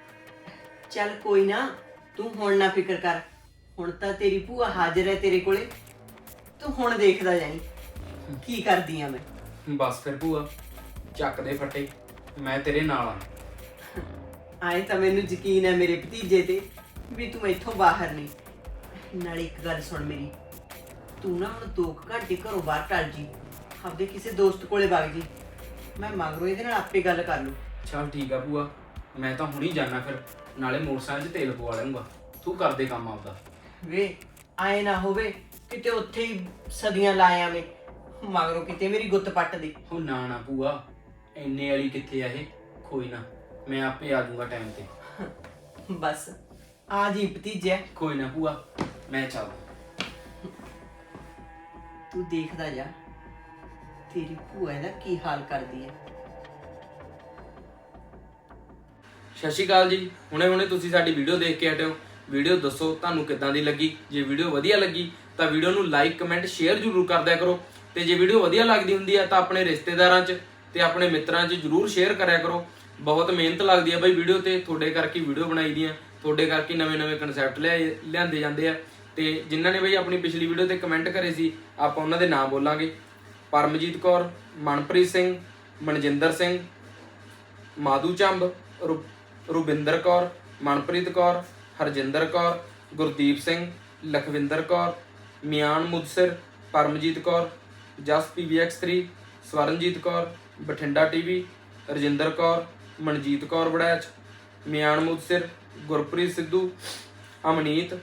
ਚੱਲ ਕੋਈ ਨਾ ਤੂੰ ਹੁਣ ਨਾ ਫਿਕਰ ਕਰ। ਹੁਣ ਤਾਂ ਤੇਰੀ ਭੂਆ ਹਾਜ਼ਰ ਹੈ ਤੇਰੇ ਕੋਲੇ। ਤੂੰ ਹੁਣ ਦੇਖਦਾ ਜਾਈਂ ਕੀ ਕਰਦੀ ਆ ਮੈਂ। ਬਸ ਫਿਰ ਭੂਆ ਚੱਕ ਦੇ ਫੱਟੇ ਮੈਂ ਤੇਰੇ ਨਾਲ ਆ। ਆਏ ਤਾਂ ਮੈਨੂੰ ਯਕੀਨ ਹੈ ਮੇਰੇ ਭਤੀਜੇ ਤੇ ਵੀ ਤੂੰ ਇੱਥੋਂ ਬਾਹਰ ਨਹੀਂ। ਨਾਲੇ ਇੱਕ ਗੱਲ ਸੁਣ ਮੇਰੀ ਤੂੰ ਨਾ ਹੁਣ 2 ਘੰਟੇ ਘਰੋਂ ਬਾਹਰ ਟਲ ਜੀ। ਆਪਦੇ ਕਿਸੇ ਦੋਸਤ ਕੋਲੇ ਵਗ ਜੀ। ਮੈਂ ਮਗਰੋਂ ਇਹਦੇ ਨਾਲ ਆਪੇ ਗੱਲ ਕਰ ਲੂ। ਚਲ ਠੀਕ ਆ ਭੂਆ ਮੈਂ ਤਾਂ ਹੁਣੀ ਜਾਣਾ ਫਿਰ ਨਾਲੇ ਮੋਟਰਸਾਈਕਲ 'ਚ ਤੇਲ ਪਵਾ ਲਵਾਂਗਾ ਤੂੰ ਕਰਦੇ ਕੰਮ ਆਪਦਾ। ਵੇ ਆਏ ਨਾ ਹੋਵੇ ਕਿਤੇ ਉੱਥੇ ਹੀ ਸਦੀਆਂ ਲਾਇਆ ਮੈਂ ਮਗਰੋਂ ਕਿਤੇ ਮੇਰੀ ਗੁੱਤ ਪੱਟ ਦੇ। ਉਹ ਨਾ ਨਾ ਭੂਆ ਇੰਨੇ ਵਾਲੀ ਕਿੱਥੇ ਆ ਇਹ? ਕੋਈ ਨਾ ਮੈਂ ਆਪੇ ਆ ਜਾਊਂਗਾ ਟਾਈਮ ਤੇ। ਬਸ ਆ ਜੀ ਭਤੀਜਿਆ ਕੋਈ ਨਾ ਭੂਆ ਮੈਂ ਚੱਲ ਤੂੰ ਦੇਖਦਾ ਜਾ ਤੇਰੀ ਭੂਆ ਦਾ ਕੀ ਹਾਲ ਕਰਦੀ ਹੈ। ਸਤਿ ਸ਼੍ਰੀ ਅਕਾਲ ਜੀ ਹੁਣੇ ਹੁਣੇ ਤੁਸੀਂ ਸਾਡੀ ਵੀਡੀਓ ਦੇਖ ਕੇ ਹਟਿਓ ਵੀਡੀਓ ਦੱਸੋ ਤੁਹਾਨੂੰ ਕਿੱਦਾਂ ਦੀ ਲੱਗੀ? ਜੇ ਵੀਡੀਓ ਵਧੀਆ ਲੱਗੀ ਤਾਂ ਵੀਡੀਓ ਨੂੰ ਲਾਈਕ ਕਮੈਂਟ ਸ਼ੇਅਰ ਜ਼ਰੂਰ ਕਰ ਦਿਆ ਕਰੋ। ਤੇ ਜੇ ਵੀਡੀਓ ਵਧੀਆ ਲੱਗਦੀ ਹੁੰਦੀ ਹੈ ਤਾਂ ਆਪਣੇ ਰਿਸ਼ਤੇਦਾਰਾਂ 'ਚ ਤੇ ਆਪਣੇ ਮਿੱਤਰਾਂ 'ਚ ਜ਼ਰੂਰ ਸ਼ੇਅਰ ਕਰਿਆ ਕਰੋ। ਬਹੁਤ ਮਿਹਨਤ ਲੱਗਦੀ ਹੈ ਬਈ ਵੀਡੀਓ ਤੇ, ਤੁਹਾਡੇ ਕਰਕੇ ਵੀਡੀਓ ਬਣਾਈ ਦੀਆਂ ਤੁਹਾਡੇ ਕਰਕੇ ਨਵੇਂ-ਨਵੇਂ ਕਨਸੈਪਟ ਲਿਆਂਦੇ ਜਾਂਦੇ ਆ। ਤੇ ਜਿਨ੍ਹਾਂ ਨੇ ਬਈ ਆਪਣੀ ਪਿਛਲੀ ਵੀਡੀਓ ਤੇ ਕਮੈਂਟ ਕਰੇ ਸੀ, ਆਪਾਂ ਉਹਨਾਂ ਦੇ ਨਾਮ ਬੋਲਾਂਗੇ। ਪਰਮਜੀਤ ਕੌਰ, ਮਨਪ੍ਰੀਤ ਸਿੰਘ, ਮਨਜਿੰਦਰ ਸਿੰਘ, ਮਾਧੂ ਚੰਬ ਰੂ- ਰੁਬਿੰਦਰ ਕੌਰ, ਮਨਪ੍ਰੀਤ ਕੌਰ, ਹਰਜਿੰਦਰ ਕੌਰ, ਗੁਰਦੀਪ ਸਿੰਘ, ਲਖਵਿੰਦਰ ਕੌਰ, ਮਿਆਨ ਮੁਦਸਿਰ, ਪਰਮਜੀਤ ਕੌਰ ਜਸ PVX3 ਸਵਰਨਜੀਤ ਕੌਰ, ਬਠਿੰਡਾ ਟੀਵੀ, ਰਜਿੰਦਰ ਕੌਰ, ਮਨਜੀਤ ਕੌਰ ਵੜੈਚ, ਮਿਆਨ ਮੁਦਸਿਰ, ਗੁਰਪ੍ਰੀਤ ਸਿੱਧੂ, ਅਮਨੀਤ,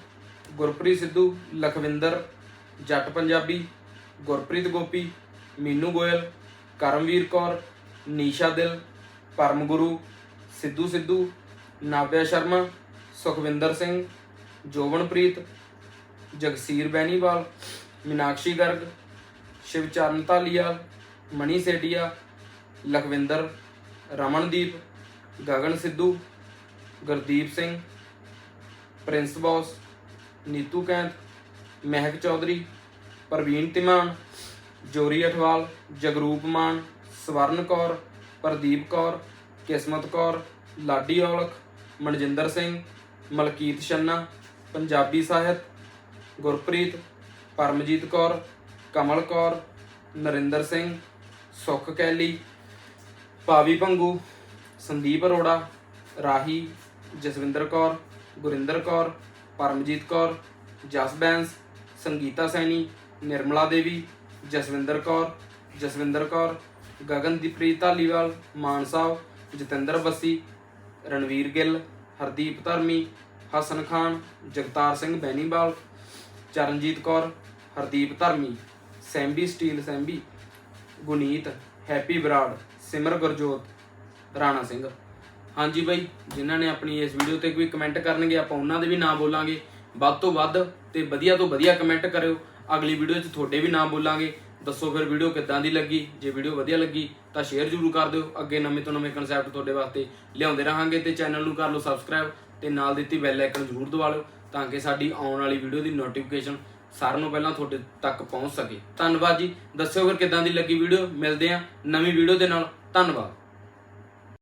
ਗੁਰਪ੍ਰੀਤ ਸਿੱਧੂ, ਲਖਵਿੰਦਰ, ਜੱਟ ਪੰਜਾਬੀ, ਗੁਰਪ੍ਰੀਤ ਗੋਪੀ, ਮੀਨੂ ਗੋਇਲ, ਕਰਮਵੀਰ ਕੌਰ, ਨੀਸ਼ਾ ਦਿਲ, ਪਰਮ ਗੁਰੂ, ਸਿੱਧੂ ਸਿੱਧੂ ਨਾਵਿਆ ਸ਼ਰਮਾ, ਸੁਖਵਿੰਦਰ ਸਿੰਘ, ਜੋਵਨਪ੍ਰੀਤ, ਜਗਸੀਰ ਬੈਨੀਵਾਲ, ਮੀਨਾਕਸ਼ੀ ਗਰਗ ਸ਼ਿਵਚਰਨ ਧਾਲੀਵਾਲ ਮਣੀ ਸੇਠੀਆ ਲਖਵਿੰਦਰ, ਰਮਨਦੀਪ, ਗਗਨ ਸਿੱਧੂ, ਗੁਰਦੀਪ ਸਿੰਘ, ਪ੍ਰਿੰਸ ਬੌਸ, ਨੀਤੂ ਕੈਂਥ, ਮਹਿਕ ਚੌਧਰੀ, ਪ੍ਰਵੀਨ ਤਿਮਾਨ, ਜੋਰੀ ਅਠਵਾਲ, ਜਗਰੂਪ ਮਾਨ, ਸਵਰਨ ਕੌਰ, ਪ੍ਰਦੀਪ ਕੌਰ, ਕਿਸਮਤ ਕੌਰ, ਲਾਡੀ ਔਲਖ, ਮਨਜਿੰਦਰ ਸਿੰਘ, ਮਲਕੀਤ ਛੰਨਾ, ਪੰਜਾਬੀ ਸਾਹਿਤ, ਗੁਰਪ੍ਰੀਤ, ਪਰਮਜੀਤ ਕੌਰ ਕਮਲ ਕੌਰ, ਨਰਿੰਦਰ ਸਿੰਘ, ਸੁਖ ਕੈਲੀ, ਭਾਵੀ ਭੰਗੂ ਸੰਦੀਪ ਅਰੋੜਾ, ਰਾਹੀ, ਜਸਵਿੰਦਰ ਕੌਰ, ਗੁਰਿੰਦਰ ਕੌਰ, ਪਰਮਜੀਤ ਕੌਰ, ਜਸ ਬੈਂਸ, ਸੰਗੀਤਾ ਸੈਣੀ, ਨਿਰਮਲਾ ਦੇਵੀ, ਜਸਵਿੰਦਰ ਕੌਰ ਜਸਵਿੰਦਰ ਕੌਰ, ਗਗਨਦੀਪ੍ਰੀਤ ਧਾਲੀਵਾਲ, ਮਾਨ ਸਾਹਿਬ, ਜਤਿੰਦਰ ਬੱਸੀ, ਰਣਵੀਰ ਗਿੱਲ, ਹਰਦੀਪ ਧਰਮੀ, ਹਸਨ ਖਾਨ, ਜਗਤਾਰ ਸਿੰਘ ਬੈਨੀਵਾਲ, ਚਰਨਜੀਤ ਕੌਰ, ਹਰਦੀਪ ਧਰਮੀ। Sembi steel Sembi, Guneet, happy Brar, Simar Gurjot, Rana Singh. ਹਾਂਜੀ ਬਾਈ, ਜਿਨ੍ਹਾਂ ਨੇ ਆਪਣੀ ਇਸ ਵੀਡੀਓ ਤੇ ਕੋਈ ਕਮੈਂਟ ਕਰਨਗੇ, ਆਪਾਂ ਉਹਨਾਂ ਦੇ ਵੀ ਨਾਮ ਬੋਲਾਂਗੇ। ਵੱਧ ਤੋਂ ਵੱਧ ਤੇ ਵਧੀਆ ਤੋਂ ਵਧੀਆ ਕਮੈਂਟ ਕਰਿਓ। ਅਗਲੀ ਵੀਡੀਓ 'ਚ ਤੁਹਾਡੇ ਵੀ ਨਾਮ ਬੋਲਾਂਗੇ। ਦੱਸੋ ਫਿਰ ਵੀਡੀਓ ਕਿੱਦਾਂ ਦੀ ਲੱਗੀ। ਜੇ ਵੀਡੀਓ ਵਧੀਆ ਲੱਗੀ ਤਾਂ ਸ਼ੇਅਰ ਜ਼ਰੂਰ ਕਰ ਦਿਓ। ਅੱਗੇ ਨਵੇਂ ਤੋਂ ਨਵੇਂ ਕਨਸੈਪਟ ਤੁਹਾਡੇ ਵਾਸਤੇ ਲਿਆਉਂਦੇ ਰਹਾਂਗੇ ਤੇ ਚੈਨਲ ਨੂੰ ਕਰ ਲਓ ਸਬਸਕ੍ਰਾਈਬ ਤੇ ਨਾਲ ਦਿੱਤੀ ਬੈਲ ਆਈਕਨ ਜ਼ਰੂਰ ਦਬਾ ਲਓ ਤਾਂ ਕਿ ਸਾਡੀ ਆਉਣ ਵਾਲੀ ਵੀਡੀਓ ਦੀ ਨੋਟੀਫਿਕੇਸ਼ਨ ਸਾਰਿਆਂ ਨੂੰ ਪਹਿਲਾਂ ਤੁਹਾਡੇ ਤੱਕ ਪਹੁੰਚ ਸਕੇ। ਧੰਨਵਾਦ ਜੀ। ਦੱਸਿਓ ਫਿਰ ਕਿੱਦਾਂ ਦੀ ਲੱਗੀ ਵੀਡੀਓ। ਮਿਲਦੇ ਆ ਨਵੀਂ ਵੀਡੀਓ ਦੇ ਨਾਲ। ਧੰਨਵਾਦ।